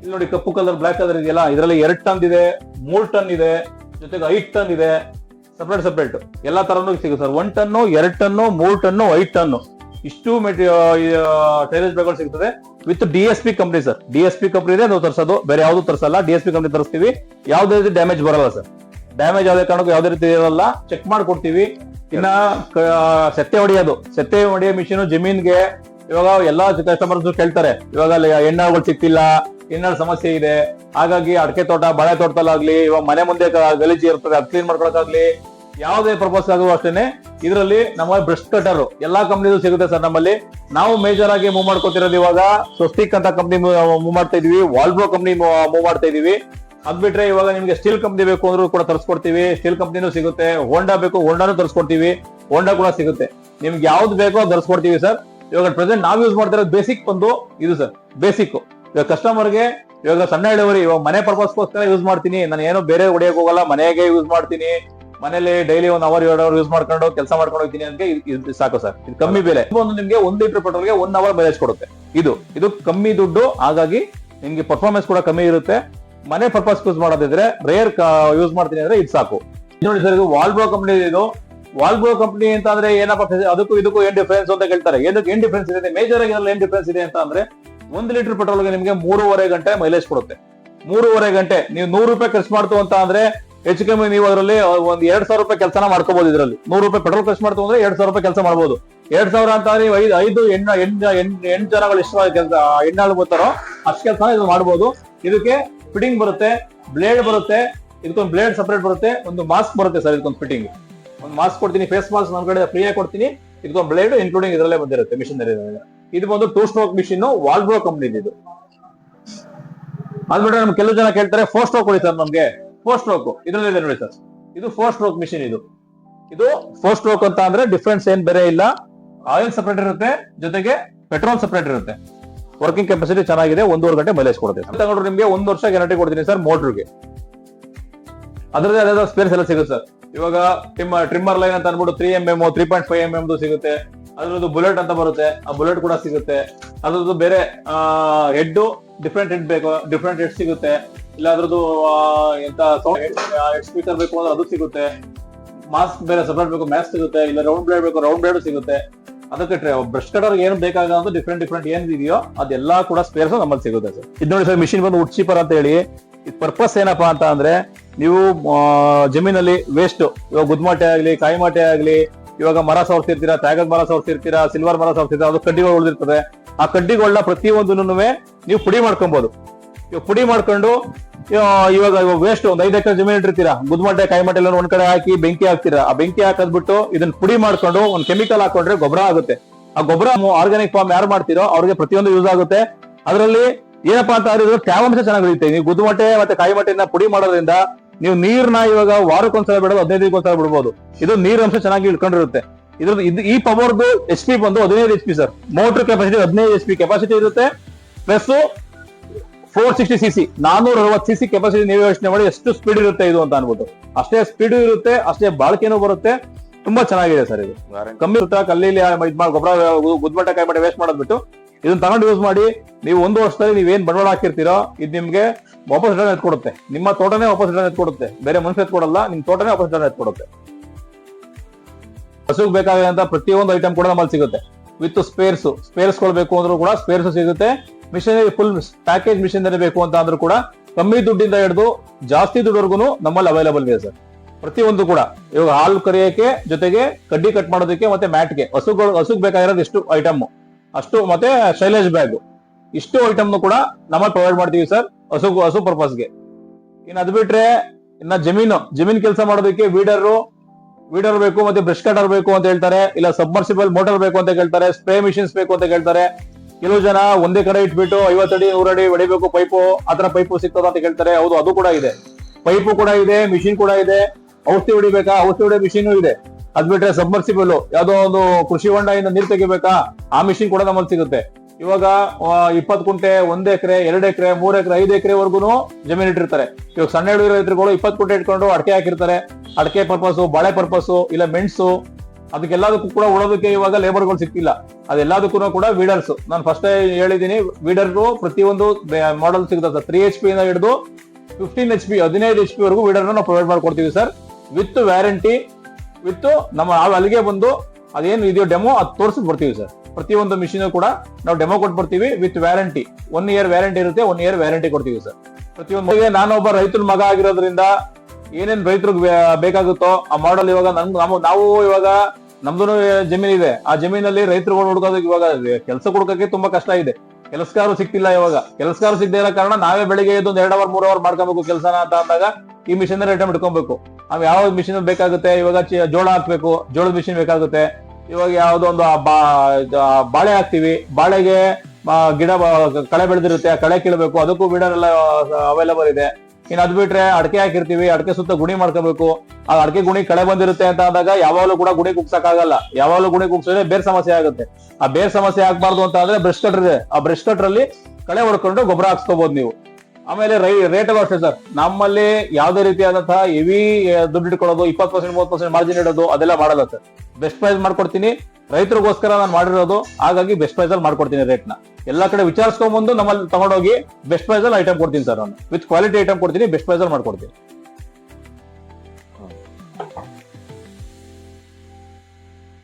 ಇಲ್ಲಿ ನೋಡಿ ಕಪ್ಪು ಕಲರ್ ಬ್ಲಾಕ್ ಕಲರ್ ಇದೆಯಲ್ಲ, ಇದರಲ್ಲಿ ಎರಡ್ ಟನ್ ಇದೆ, ಮೂರ್ ಟನ್ ಇದೆ, ಜೊತೆಗೆ ಐದ್ ಟನ್ ಇದೆ. ಸಪ್ರೇಟ್ ಸಪ್ರೇಟ್ ಎಲ್ಲಾ ತರನು ಸಿಗುತ್ತೆ ಸರ್. ಒನ್ ಟನ್ನು, ಎರಡು ಟನ್ನು, ಮೂರು ಟನ್ನು, ಐದು ಟನ್ನು. ಇಷ್ಟು ಟೈಲೇಜ್ ಬ್ಯಾಗ್ಗಳು ಸಿಗ್ತದೆ with D S P company sir. D S P company ನಾವು ತರಿಸೋದು. ಬೇರೆ ಯಾವುದು ತರಿಸಲ್ಲ. ಡಿ ಎಸ್ ಪಿ ಕಂಪ್ನಿ ತರಿಸ್ತೀವಿ. ಯಾವುದೇ ರೀತಿ ಡ್ಯಾಮೇಜ್ ಬರಲ್ಲ ಸರ್. ಡ್ಯಾಮೇಜ್ ಯಾವುದೇ ಕಾರಣಕ್ಕೂ ಯಾವುದೇ ರೀತಿ ಇರಲ್ಲ. ಚೆಕ್ ಮಾಡ್ಕೊಡ್ತೀವಿ. ಇನ್ನ, ಕ- ಸೆತ್ತೆ ಹೊಡೆಯೋದು. ಸೆತ್ತೆ ಹೊಡೆಯೋ ಮಿಷಿನ್ ಜಮೀನ್ಗೆ ಇವಾಗ ಎಲ್ಲಾ ಕಸ್ಟಮರ್ಸ್ ಕೇಳ್ತಾರೆ. ಇವಾಗ ಹೆಣ್ಣಾಳುಗಳು ಸಿಕ್ತಿಲ್ಲ ಹೆಣ್ಣಾಳ ಸಮಸ್ಯೆ ಇದೆ. ಹಾಗಾಗಿ ಅಡಕೆ ತೋಟ, ಬಾಳೆ ತೋಟದಲ್ಲಾಗ್ಲಿ, ಇವಾಗ ಮನೆ ಮುಂದೆ ಗಲೀಜು ಇರ್ತದೆ, ಅದು ಕ್ಲೀನ್ ಮಾಡ್ಕೊಳಕ್ಕಾಗ್ಲಿ ಯಾವುದೇ ಪರ್ಪಸ್ ಆಗುವ ಅಷ್ಟೇನೆ ಇದರಲ್ಲಿ ನಮ್ಮ ಬ್ರಷ್ ಕಟರ್ ಎಲ್ಲಾ ಕಂಪ್ನಿದು ಸಿಗುತ್ತೆ ಸರ್ ನಮ್ಮಲ್ಲಿ. ನಾವು ಮೇಜರ್ ಆಗಿ ಮೂವ್ ಮಾಡ್ಕೊತಿರೋದು ಇವಾಗ ಸ್ವಸ್ತಿಕ್ ಅಂತ ಕಂಪ್ನಿ ಮೂವ್ ಮಾಡ್ತಾ ಇದೀವಿ. ವಾಲ್ಬ್ರೋ ಕಂಪ್ನಿ ಮೂವ್ ಮಾಡ್ತಾ ಇದೀವಿ. ಅದ್ ಬಿಟ್ರೆ ಇವಾಗ ನಿಮ್ಗೆ ಸ್ಟೀಲ್ ಕಂಪ್ನಿ ಬೇಕು ಅಂದ್ರೂ ಕೂಡ ತರಿಸ್ಕೊಡ್ತೀವಿ. ಸ್ಟೀಲ್ ಕಂಪ್ನಿನೂ ಸಿಗುತ್ತೆ. ಹೋಂಡಾ ಬೇಕು ಹೋಂಡಾನು ತರಿಸ್ಕೊಡ್ತೀವಿ. ಹೋಂಡಾ ಕೂಡ ಸಿಗುತ್ತೆ. ನಿಮ್ಗೆ ಯಾವ್ದು ಬೇಕೋ ತರಿಸ್ಕೊಡ್ತೀವಿ ಸರ್. ಇವಾಗ ಪ್ರೆಸೆಂಟ್ ನಾವು ಯೂಸ್ ಮಾಡ್ತಿರೋದು ಬೇಸಿಕ್ ಬಂದು ಇದು ಸರ್. ಬೇಸಿಕ್ ಇವಾಗ ಕಸ್ಟಮರ್ಗೆ ಇವಾಗ ಸಣ್ಣ ಇಳುವರಿ ಇವಾಗ ಮನೆ ಪರ್ಪಸ್ಗೋಸ್ಕರ ಯೂಸ್ ಮಾಡ್ತೀನಿ. ನಾನು ಏನೋ ಬೇರೆ ಹೊಡಿಯಕ್ ಹೋಗಲ್ಲ ಮನೆಗೆ ಯೂಸ್ ಮಾಡ್ತೀನಿ. ಮನೇಲಿ ಡೈಲಿ ಒಂದ್ ಅವರ್ ಎರಡು ಅವರ್ ಯೂಸ್ ಮಾಡ್ಕೊಂಡು ಕೆಲಸ ಮಾಡ್ಕೊಂಡು ಹೋಗ್ತೀನಿ ಅಂತ ಸಾಕು ಸರ್ ಇದು ಕಮ್ಮಿ ಬೆಲೆ. ಒಂದು ನಿಮ್ಗೆ ಒಂದು ಲೀಟರ್ ಪೆಟ್ರೋಲ್ಗೆ ಒನ್ ಅವರ್ ಮೈಲೇಜ್ ಕೊಡುತ್ತೆ. ಇದು ಇದು ಕಮ್ಮಿ ದುಡ್ಡು ಹಾಗಾಗಿ ನಿಮ್ಗೆ ಪರ್ಫಾರ್ಮೆನ್ಸ್ ಕೂಡ ಕಮ್ಮಿ ಇರುತ್ತೆ. ಮನೆ ಪರ್ಪಸ್ ಯೂಸ್ ಮಾಡೋದಿದ್ರೆ ರೇರ್ ಯೂಸ್ ಮಾಡ್ತೀನಿ ಅಂದ್ರೆ ಇದು ಸಾಕು. ನೋಡಿ ಸರ್ ಇದು ವಾಲ್ಬ್ರೋ ಕಂಪ್ನಿ ಇದು. ವಾಲ್ಬ್ರೋ ಕಂಪ್ನಿ ಅಂತ ಅಂದ್ರೆ ಏನಪ್ಪ ಅದಕ್ಕೂ ಇದಕ್ಕೂ ಏನ್ ಡಿಫರೆನ್ಸ್ ಅಂತ ಕೇಳ್ತಾರೆ. ಏನಕ್ಕೆ ಏನ್ ಡಿಫರೆನ್ಸ್ ಇದೆ? ಮೇಜರ್ ಆಗಿ ಏನ್ ಡಿಫರೆನ್ಸ್ ಇದೆ ಅಂತ ಅಂದ್ರೆ ಒಂದು ಲೀಟರ್ ಪೆಟ್ರೋಲ್ಗೆ ನಿಮಗೆ ಮೂರುವರೆ ಗಂಟೆ ಮೈಲೇಜ್ ಕೊಡುತ್ತೆ. ಮೂರುವರೆ ಗಂಟೆ, ನೀವು ನೂರು ರೂಪಾಯಿ ಖರ್ಚು ಮಾಡ್ತು ಅಂತ ಅಂದ್ರೆ ಹೆಚ್ಚು ಕಮ್ಮಿ ನೀವು ಅದರಲ್ಲಿ ಒಂದ್ ಎರಡ್ ಸಾವಿರ ರೂಪಾಯಿ ಕೆಲಸನ ಮಾಡ್ಕೋಬಹುದು ಇದರಲ್ಲಿ. ನೂರು ರೂಪಾಯಿ ಪೆಟ್ರೋಲ್ ಖರ್ಚು ಮಾಡ್ತು ಅಂದ್ರೆ ಎರಡ್ ಸಾವಿರ ರೂಪಾಯಿ ಕೆಲಸ ಮಾಡಬಹುದು ಎರಡ್ ಸಾವಿರ ಅಂತ ನೀವು ಐದು ಐದು ಎಂಟು ಎಂಟು ಹೆಣ್ಣು ಜನಗಳು ಎಷ್ಟು ಕೆಲಸ ಎಣ್ಣಾಳು ಬರ್ತಾರೋ ಅಷ್ಟು ಕೆಲಸ ಇದು ಮಾಡಬಹುದು ಇದಕ್ಕೆ ಫಿಟ್ಟಿಂಗ್ ಬರುತ್ತೆ ಬ್ಲೇಡ್ ಬರುತ್ತೆ, ಇದಕ್ಕೊಂದು ಬ್ಲೇಡ್ ಸಪರೇಟ್ ಬರುತ್ತೆ, ಒಂದು ಮಾಸ್ಕ್ ಬರುತ್ತೆ ಸರ್ ಇದಕ್ಕೊಂದು ಫಿಟ್ಟಿಂಗ್ ಒಂದು ಮಾಸ್ಕ್ ಕೊಡ್ತೀನಿ ಫೇಸ್ ಮಾಸ್ಕ್ ನಮ್ಮ ಕಡೆ ಫ್ರೀ ಆಗಿ ಕೊಡ್ತೀನಿ, ಇದಕ್ಕೊಂದು ಬ್ಲೇಡ್ ಇನ್ಕ್ಲೂಡಿಂಗ್ ಇದರಲ್ಲೇ ಬಂದಿರುತ್ತೆ ಮಿಷಿನ್ ಇದು ಬಂದು two stroke machine Walbro company ಇದು. ಅದ್ಬಿಟ್ರೆ ನಮ್ಗೆ ಕೆಲವು ಜನ ಕೇಳ್ತಾರೆ ಫೋರ್ ಸ್ಟ್ರೋಕ್ ಕೊಡಿ ಸರ್ ನಮ್ಗೆ. ಫೋರ್ ಸ್ಟ್ರೋಕ್ ಇದ್ರಲ್ಲಿ ಇದೆ ನೋಡಿ ಸರ್. ಇದು ಫೋರ್ ಸ್ಟ್ರೋಕ್ ಮಿಷಿನ್ ಇದು. ಇದು ಫೋರ್ ಸ್ಟ್ರೋಕ್ ಅಂತ ಅಂದ್ರೆ ಡಿಫ್ರೆನ್ಸ್ ಏನ್ ಬೇರೆ ಇಲ್ಲ. ಆಯಿಲ್ ಸಪರೇಟ್ ಇರುತ್ತೆ, ಜೊತೆಗೆ ಪೆಟ್ರೋಲ್ ಸಪರೇಟ್ ಇರುತ್ತೆ. ವರ್ಕಿಂಗ್ ಕೆಪಾಸಿಟಿ ಚೆನ್ನಾಗಿದೆ, ಒಂದೂವರೆ ಗಂಟೆ ಮೈಲೇಜ್ ಕೊಡುತ್ತೆ. ತಗೊಂಡ್ರೆ ನಿಮಗೆ, ಒಂದು ವರ್ಷ ಗ್ಯಾರಂಟಿ ಕೊಡ್ತೀನಿ ಸರ್ ಮೋಟ್ರಿಗೆ ಅದರದೇ ಅದೇ ಸ್ಪೇರ್ಸ್ ಎಲ್ಲ ಸಿಗುತ್ತೆ ಸರ್. ಇವಾಗ ಟ್ರಿಮ್ ಟ್ರಿಮ್ಮರ್ ಲೈನ್ ಅಂತ ಅನ್ಬಿಟ್ಟು three M M three point five M M ಸಿಗುತ್ತೆ. ಅದ್ರದ್ದು ಬುಲೆಟ್ ಅಂತ ಬರುತ್ತೆ, ಆ ಬುಲೆಟ್ ಕೂಡ ಸಿಗುತ್ತೆ. ಅದರದ್ದು ಬೇರೆ ಹೆಡ್ಡು ಡಿಫ್ರೆಂಟ್ ಹೆಡ್ ಬೇಕು ಡಿಫ್ರೆಂಟ್ ಹೆಡ್ ಸಿಗುತ್ತೆ. ಇಲ್ಲ ಅದ್ರದ್ದು ಎಂತ ಸೌಂಡ್ ಹೆಡ್ ಸ್ಪೀಕರ್ ಬೇಕು ಅಂದ್ರೆ ಅದು ಸಿಗುತ್ತೆ. ಮಾಸ್ಕ್ ಬೇರೆ ಸಪರೇಟ್ ಬೇಕು ಮ್ಯಾಸ್ಕ್ ಸಿಗುತ್ತೆ. ಇಲ್ಲ ರೌಂಡ್ ಬ್ಲೇಡ್ ಬೇಕು ರೌಂಡ್ ಬ್ಲೇಡ್ ಸಿಗುತ್ತೆ. ಅದಕ್ಕೆ ಬ್ರಷ್ ಕಟರ್ ಏನು ಬೇಕಾಗೋದು ಡಿಫ್ರೆಂಟ್ ಡಿಫ್ರೆಂಟ್ ಏನ್ ಇದೆಯೋ ಅದೆಲ್ಲ ಕೂಡ ಸ್ಪೇರ್ಸ್ ನಮ್ಮಲ್ಲಿ ಸಿಗುತ್ತೆ ಸರ್. ಇದು ನೋಡಿ ಸರ್ ಮಿಷಿನ್ ಬಂದು ಉಡ್ಸಿಪರ್ ಅಂತ ಹೇಳಿ. ಪರ್ಪಸ್ ಏನಪ್ಪಾ ಅಂತ ಅಂದ್ರೆ, ನೀವು ಜಮೀನಲ್ಲಿ ವೇಸ್ಟ್ ಇವಾಗ ಗುದ್ಮಾಟೆ ಆಗ್ಲಿ, ಕಾಯಿಮಾಟೆ ಆಗ್ಲಿ ಇವಾಗ ಮರ ಸವರ್ತಿರ್ತೀರಾ ತ್ಯಾಗದ ಮರ ಸವರ್ತಿರ್ತೀರಾ ಸಿಲ್ವರ್ ಮರ ಸವರ್ತಿರ್ತೀರಾ ಅದು ಕಡ್ಡಿಗಳು ಉಳಿದಿರ್ತದೆ. ಆ ಕಡ್ಡಿಗಳನ್ನ ಪ್ರತಿಯೊಂದನ್ನು ನೀವು ಪುಡಿ ಮಾಡ್ಕೊಬಹುದು ಇವಾಗ ಪುಡಿ ಮಾಡ್ಕೊಂಡು ಇವ- ಇವಾಗ ವೇಸ್ಟ್ ಒಂದ್ ಐದು ಎಕರೆ ಜಮೀನು ಇಟ್ಟಿರ್ತೀರಾ. ಗುದ್ಮಟ್ಟೆ ಕೈಮಟ್ಟೆ ಎಲ್ಲ ಒಂದ್ ಕಡೆ ಹಾಕಿ ಬೆಂಕಿ ಹಾಕ್ತೀರಾ. ಆ ಬೆಂಕಿ ಹಾಕದ್ಬಿಟ್ಟು ಇದನ್ನ ಪುಡಿ ಮಾಡ್ಕೊಂಡು ಒಂದ್ ಕೆಮಿಕಲ್ ಹಾಕೊಂಡ್ರೆ ಗೊಬ್ಬರ ಆಗುತ್ತೆ. ಆ ಗೊಬ್ಬರ ಆರ್ಗಾನಿಕ್ ಫಾರ್ಮ್ ಯಾರು ಮಾಡ್ತೀರೋ ಅವ್ರಿಗೆ ಪ್ರತಿಯೊಂದು ಯೂಸ್ ಆಗುತ್ತೆ. ಅದರಲ್ಲಿ ಏನಪ್ಪಾ ಅಂತ ಅಂದ್ರೆ ತೇವಾಂಶ ಚೆನ್ನಾಗಿ ಉಳಿಯುತ್ತೆ. ನೀವು ಗುದ್ಮಟ್ಟೆ ಮತ್ತೆ ಕಾಯಿಮಟ್ಟೆನ ಪುಡಿ ಮಾಡೋದ್ರಿಂದ ನೀವು ನೀರ್ನ ಇವಾಗ ವಾರಕ್ಕೊಂದ್ಸಲ ಬಿಡೋದು ಹದಿನೈದು ದಿನಕ್ಕೊಂದ್ಸಲ ಬಿಡ್ಬೋದು. ಇದು ನೀರ್ ಅಂಶ ಚೆನ್ನಾಗಿ ಇಟ್ಕೊಂಡಿರುತ್ತೆ ಇದ್ರದ್ದು ಇದು ಈ ಪವರ್ದು ಎಚ್ ಪಿ ಬಂದು ಹದಿನೈದು H P sir motor capacity ಹದಿನೈದು ಎಚ್ ಪಿ ಕೆಪಾಸಿಟಿ ಇರುತ್ತೆ. Plus four sixty C C ನಾನೂರ ಅರವತ್ತು ಸಿ ಸಿ ಕೆಪಾಸಿಟಿ ನೀವು ಯೋಚನೆ ಮಾಡಿ ಎಷ್ಟು ಸ್ಪೀಡ್ ಇರುತ್ತೆ ಇದು ಅಂತ ಅನ್ಬಿಟ್ಟು. ಅಷ್ಟೇ ಸ್ಪೀಡ್ ಇರುತ್ತೆ, ಅಷ್ಟೇ ಬಾಳಿಕೆನೂ ಬರುತ್ತೆ. ತುಂಬಾ ಚೆನ್ನಾಗಿದೆ ಸರ್ ಇದು. ಕಮ್ಮಿ ಸುತ್ತ ಕಲ್ಲಿಲಿ ಇದ್ ಮಾಡಿ ಗೊಬ್ಬರ ಗುದ್ಮಟ್ಟ ಕೈ ಮಾಡಿ ವೇಸ್ಟ್ ಮಾಡೋದ್ ಬಿಟ್ಟು ಇದನ್ನ ತಗೊಂಡು ಯೂಸ್ ಮಾಡಿ ನೀವು ಒಂದು ವರ್ಷದಲ್ಲಿ ನೀವೇನ್ ಬಂಡವಾಳ ಹಾಕಿರ್ತೀರೋ ಇದು ನಿಮ್ಗೆ ವಾಪಸ್ ರಿಟರ್ನ್ ಎತ್ಕೊಡುತ್ತೆ. ನಿಮ್ಮ ತೋಟನೇ ವಾಪಸ್ ರಿಟರ್ನ್ ಎತ್ಕೊಡುತ್ತೆ. ಬೇರೆ ಮನುಷ್ಯ ಎತ್ಕೊಡಲ್ಲ ನಿಮ್ ತೋಟನೇ ವಾಪಸ್ ರಿಟರ್ನ್ ಎತ್ಕೊಡುತ್ತೆ. ಹಸುಗ್ ಬೇಕಾದಂತ ಪ್ರತಿಯೊಂದು ಐಟಮ್ ಕೂಡ ನಮ್ಮಲ್ಲಿ ಸಿಗುತ್ತೆ. ವಿತ್ ಸ್ಪೇರ್ಸ್ ಸ್ಪೇರ್ಸ್ ಬೇಕು ಅಂದ್ರೂ ಕೂಡ ಸ್ಪೇರ್ಸ್ ಸಿಗುತ್ತೆ. ಮಿಷಿನರಿ ಫುಲ್ ಪ್ಯಾಕೇಜ್ ಮಿಷನರಿ ಬೇಕು ಅಂತ ಅಂದ್ರೂ ಕೂಡ ಕಮ್ಮಿ ದುಡ್ಡಿಂದ ಹಿಡಿದು ಜಾಸ್ತಿ ದುಡ್ಡುವರೆಗೂ ನಮ್ಮಲ್ಲಿ ಅವೈಲೇಬಲ್ ಇದೆ ಸರ್. ಪ್ರತಿಯೊಂದು ಕೂಡ. ಇವಾಗ ಹಾಲು ಕರಿಯೋಕೆ ಜೊತೆಗೆ ಕಡ್ಡಿ ಕಟ್ ಮಾಡೋದಕ್ಕೆ ಮತ್ತೆ ಮ್ಯಾಟ್ಗೆ ಹಸುಗಳು, ಹಸುಗ್ ಬೇಕಾಗಿರೋದು ಇಷ್ಟು ಐಟಮ್ ಅಷ್ಟು ಮತ್ತೆ ಶೈಲೇಜ್ ಬ್ಯಾಗ್ ಇಷ್ಟು ಐಟಮ್ ಕೂಡ ನಮ್ಮಲ್ಲಿ ಪ್ರೊವೈಡ್ ಮಾಡ್ತೀವಿ ಸರ್ ಹಸು ಹಸು ಪರ್ಪಸ್ಗೆ ಇನ್ನು ಅದು ಬಿಟ್ರೆ ಇನ್ನ ಜಮೀನು. ಜಮೀನ್ ಕೆಲಸ ಮಾಡೋದಕ್ಕೆ ವೀಡರು ವೀಡರ್ ಬೇಕು ಮತ್ತೆ ಬ್ರಷ್ ಕಟರ್ ಬೇಕು ಅಂತ ಹೇಳ್ತಾರೆ. ಇಲ್ಲ ಸಬ್ಮರ್ಸಿಬಲ್ ಮೋಟರ್ ಬೇಕು ಅಂತ ಕೇಳ್ತಾರೆ. ಸ್ಪ್ರೇ ಮಿಷಿನ್ಸ್ ಬೇಕು ಅಂತ ಕೇಳ್ತಾರೆ. ಕೆಲವು ಜನ ಒಂದೇ ಕಡೆ ಇಟ್ಬಿಟ್ಟು ಐವತ್ತಡಿ ನೂರಡಿ ಹೊಡಿಬೇಕು ಪೈಪು ಆತರ ಪೈಪು ಸಿಗ್ತದ ಅಂತ ಕೇಳ್ತಾರೆ. ಹೌದು, ಅದು ಕೂಡ ಇದೆ. ಪೈಪು ಕೂಡ ಇದೆ ಮಿಷಿನ್ ಕೂಡ ಇದೆ. ಔಷಧಿ ಹೊಡಿಬೇಕಾ? ಔಷಧಿ ಹೊಡೆಯೋ ಮಿಷಿನ್ ಇದೆ. ಅದ್ ಬಿಟ್ರೆ ಸಬ್ಮರ್ಸಿಬಲ್ ಯಾವ್ದೋ ಒಂದು ಕೃಷಿ ಹೊಂಡದಿಂದ ನೀರ್ ತೆಗಿಬೇಕಾ? ಆ ಮಿಷಿನ್ ಕೂಡ ನಮ್ಮಲ್ಲಿ ಸಿಗುತ್ತೆ. ಇವಾಗ ಇಪ್ಪತ್ ಕುಂಟೆ, ಒಂದ್ ಎಕರೆ, ಎರಡ್ ಎಕರೆ, ಮೂರ್ ಎಕರೆ, ಐದ್ ಎಕರೆ ವರ್ಗುನು ಜಮೀನ್ ಇಟ್ಟಿರ್ತಾರೆ. ಇವಾಗ ಸಣ್ಣ ಹಿಡಿದ ರೈತರುಗಳು ಇಪ್ಪತ್ ಕುಂಟೆ ಇಟ್ಕೊಂಡು ಅಡಕೆ ಹಾಕಿರ್ತಾರೆ. ಅಡಕೆ ಪರ್ಪಸ್ ಬಾಳೆ ಪರ್ಪಸ್ ಇಲ್ಲ ಮೆಣಸು ಅದಕ್ಕೆಲ್ಲದಕ್ಕೂ ಕೂಡ ಉಳೋದಕ್ಕೆ ಇವಾಗ ಲೇಬರ್ಗಳು ಸಿಕ್ತಿಲ್ಲ ಅದೆಲ್ಲದಕ್ಕೂ ಕೂಡ ವೀಡರ್ಸ್ ನಾನು ಫಸ್ಟ್ ಹೇಳಿದೀನಿ ವೀಡರ್ ಪ್ರತಿಯೊಂದು ಮಾಡೆಲ್ ಸಿಗುತ್ತೆ ತ್ರೀ ಎಚ್ ಪಿ ಇಂದ ಹಿಡಿದು ಫಿಫ್ಟೀನ್ ಎಚ್ ಪಿ ಹದಿನೈದು ಎಚ್ ಪಿ ವರೆಗೂ ವೀಡರ್ ನಾವು ಪ್ರೊವೈಡ್ ಮಾಡ್ಕೊಡ್ತೀವಿ ಸರ್ ವಿತ್ ವ್ಯಾರಂಟಿ, ವಿತ್ ನಮ್ಮ ನಾವು ಅಲ್ಲಿಗೆ ಬಂದು ಅದೇನು ಇದೆಯೋ ಡೆಮೋ ಅದು ತೋರಿಸಿ ಬರ್ತೀವಿ ಸರ್. ಪ್ರತಿಯೊಂದು ಮಿಷಿನ್ ಕೂಡ ನಾವು ಡೆಮೋ ಕೊಟ್ಟು ಬರ್ತೀವಿ with warranty. One year warranty ಇರುತ್ತೆ ಒನ್ ಇಯರ್ ವ್ಯಾರಂಟಿ ಕೊಡ್ತೀವಿ ಸರ್. ಪ್ರತಿಯೊಂದು ನಾನೊಬ್ಬ ರೈತರ ಮಗ ಆಗಿರೋದ್ರಿಂದ ಏನೇನ್ ರೈತರಿಗೆ ಬೇಕಾಗುತ್ತೋ ಆ ಮಾಡಲ್ ಇವಾಗ ನಮ್ಮ ನಾವು ಇವಾಗ ನಮ್ದು ಜಮೀನಿದೆ. ಆ ಜಮೀನಲ್ಲಿ ರೈತರುಗಳು ಹುಡುಕೋದಕ್ಕೆ ಇವಾಗ ಕೆಲಸ ಹುಡುಕಕ್ಕೆ ತುಂಬಾ ಕಷ್ಟ ಇದೆ ಕೆಲಸಗಾರರು ಸಿಗ್ತಿಲ್ಲ ಇವಾಗ. ಕೆಲಸಗಾರರು ಸಿಗದೆ ಇರೋ ಕಾರಣ ನಾವೇ ಬೆಳಿಗ್ಗೆ ಎದ್ದು ಒಂದು ಎರಡು ಅವರ್ ಮೂರ್ ಅವರ್ ಮಾಡ್ಕೊಬೇಕು ಕೆಲಸನ ಅಂತ ಅಂದಾಗ ಈ ಮಿಷಿನ್ ಐಟಮ್ ಇಟ್ಕೊಬೇಕು ನಾವ್ ಯಾವ ಮಿಷಿನ್ ಬೇಕಾಗುತ್ತೆ? ಇವಾಗ ಜೋಳ ಹಾಕ್ಬೇಕು. ಜೋಳದ ಮಿಷಿನ್ ಬೇಕಾಗುತ್ತೆ. ಇವಾಗ ಯಾವುದೋ ಒಂದು ಬಾಳೆ ಹಾಕ್ತಿವಿ. ಬಾಳೆಗೆ ಗಿಡ ಕಳೆ ಬೆಳೆದಿರುತ್ತೆ. ಆ ಕಳೆ ಕೀಳಬೇಕು. ಅದಕ್ಕೂ ಗಿಡ ಎಲ್ಲ ಅವೈಲೇಬಲ್ ಇದೆ. ಇನ್ನು ಅದ್ ಬಿಟ್ರೆ ಅಡಕೆ ಹಾಕಿರ್ತೀವಿ, ಅಡಕೆ ಸುತ್ತ ಗುಣಿ ಮಾಡ್ಕೋಬೇಕು. ಆ ಅಡಕೆ ಗುಣಿ ಕಳೆ ಬಂದಿರುತ್ತೆ ಅಂತ ಅಂದಾಗ ಯಾವಾಗಲೂ ಕೂಡ ಗುಣಿ ಕುಗ್ಸಕ್ ಆಗಲ್ಲ ಯಾವಾಗಲೂ ಗುಣಿ ಕುಗ್ಸಿದ್ರೆ ಬೇರೆ ಸಮಸ್ಯೆ ಆಗುತ್ತೆ. ಆ ಬೇರೆ ಸಮಸ್ಯೆ ಆಗ್ಬಾರ್ದು ಅಂತ ಅಂದ್ರೆ ಬ್ರಷ್ ಕಟ್ರ್ ಇದೆ. ಆ ಬ್ರಷ್ ಕಟ್ರಲ್ಲಿ ಕಳೆ ಹೊಡ್ಕೊಂಡು ಗೊಬ್ಬರ ಹಾಕ್ಸ್ಕೋಬಹುದು ನೀವು. ಆಮೇಲೆ ರೈ ರೇಟ್ ಅಷ್ಟೇ ಸರ್ ನಮ್ಮಲ್ಲಿ ಯಾವುದೇ ರೀತಿಯಾದಂತಹ ಹೆವಿ ದುಡ್ಡು ಇಟ್ಕೊಳ್ಳೋದು, ಇಪ್ಪತ್ತು ಪರ್ಸೆಂಟ್ ಮೂವತ್ತು ಪರ್ಸೆಂಟ್ ಮಾರ್ಜಿನ್ ಇಡೋದು, ಅದೆಲ್ಲ ಮಾಡಲ್ಲ ಸರ್ ಬೆಸ್ಟ್ ಪ್ರೈಸ್ ಮಾಡ್ಕೊಡ್ತೀನಿ. ರೈತರಿಗೋಸ್ಕರ ನಾನು ಮಾಡಿರೋದು, ಹಾಗಾಗಿ ಬೆಸ್ಟ್ ಪ್ರೈಸ್ ಅಲ್ಲಿ ಮಾಡ್ಕೊಡ್ತೀನಿ ರೇಟ್ನ ಎಲ್ಲಾ ಕಡೆ ವಿಚಾರಿಸ್ಕೊಂಡ್ಬಂದು ನಮ್ಮಲ್ಲಿ ತಗೊಂಡೋಗಿ ಬೆಸ್ಟ್ ಪ್ರೈಸ್ ಅಲ್ಲಿ ಐಟಮ್ ಕೊಡ್ತೀನಿ ಸರ್ ನಾನು. ವಿತ್ ಕ್ವಾಲಿಟಿ ಐಟಮ್ ಕೊಡ್ತೀನಿ ಬೆಸ್ಟ್ ಪ್ರೈಸ್ ಅಲ್ಲಿ ಮಾಡ್ಕೊಡ್ತೀನಿ.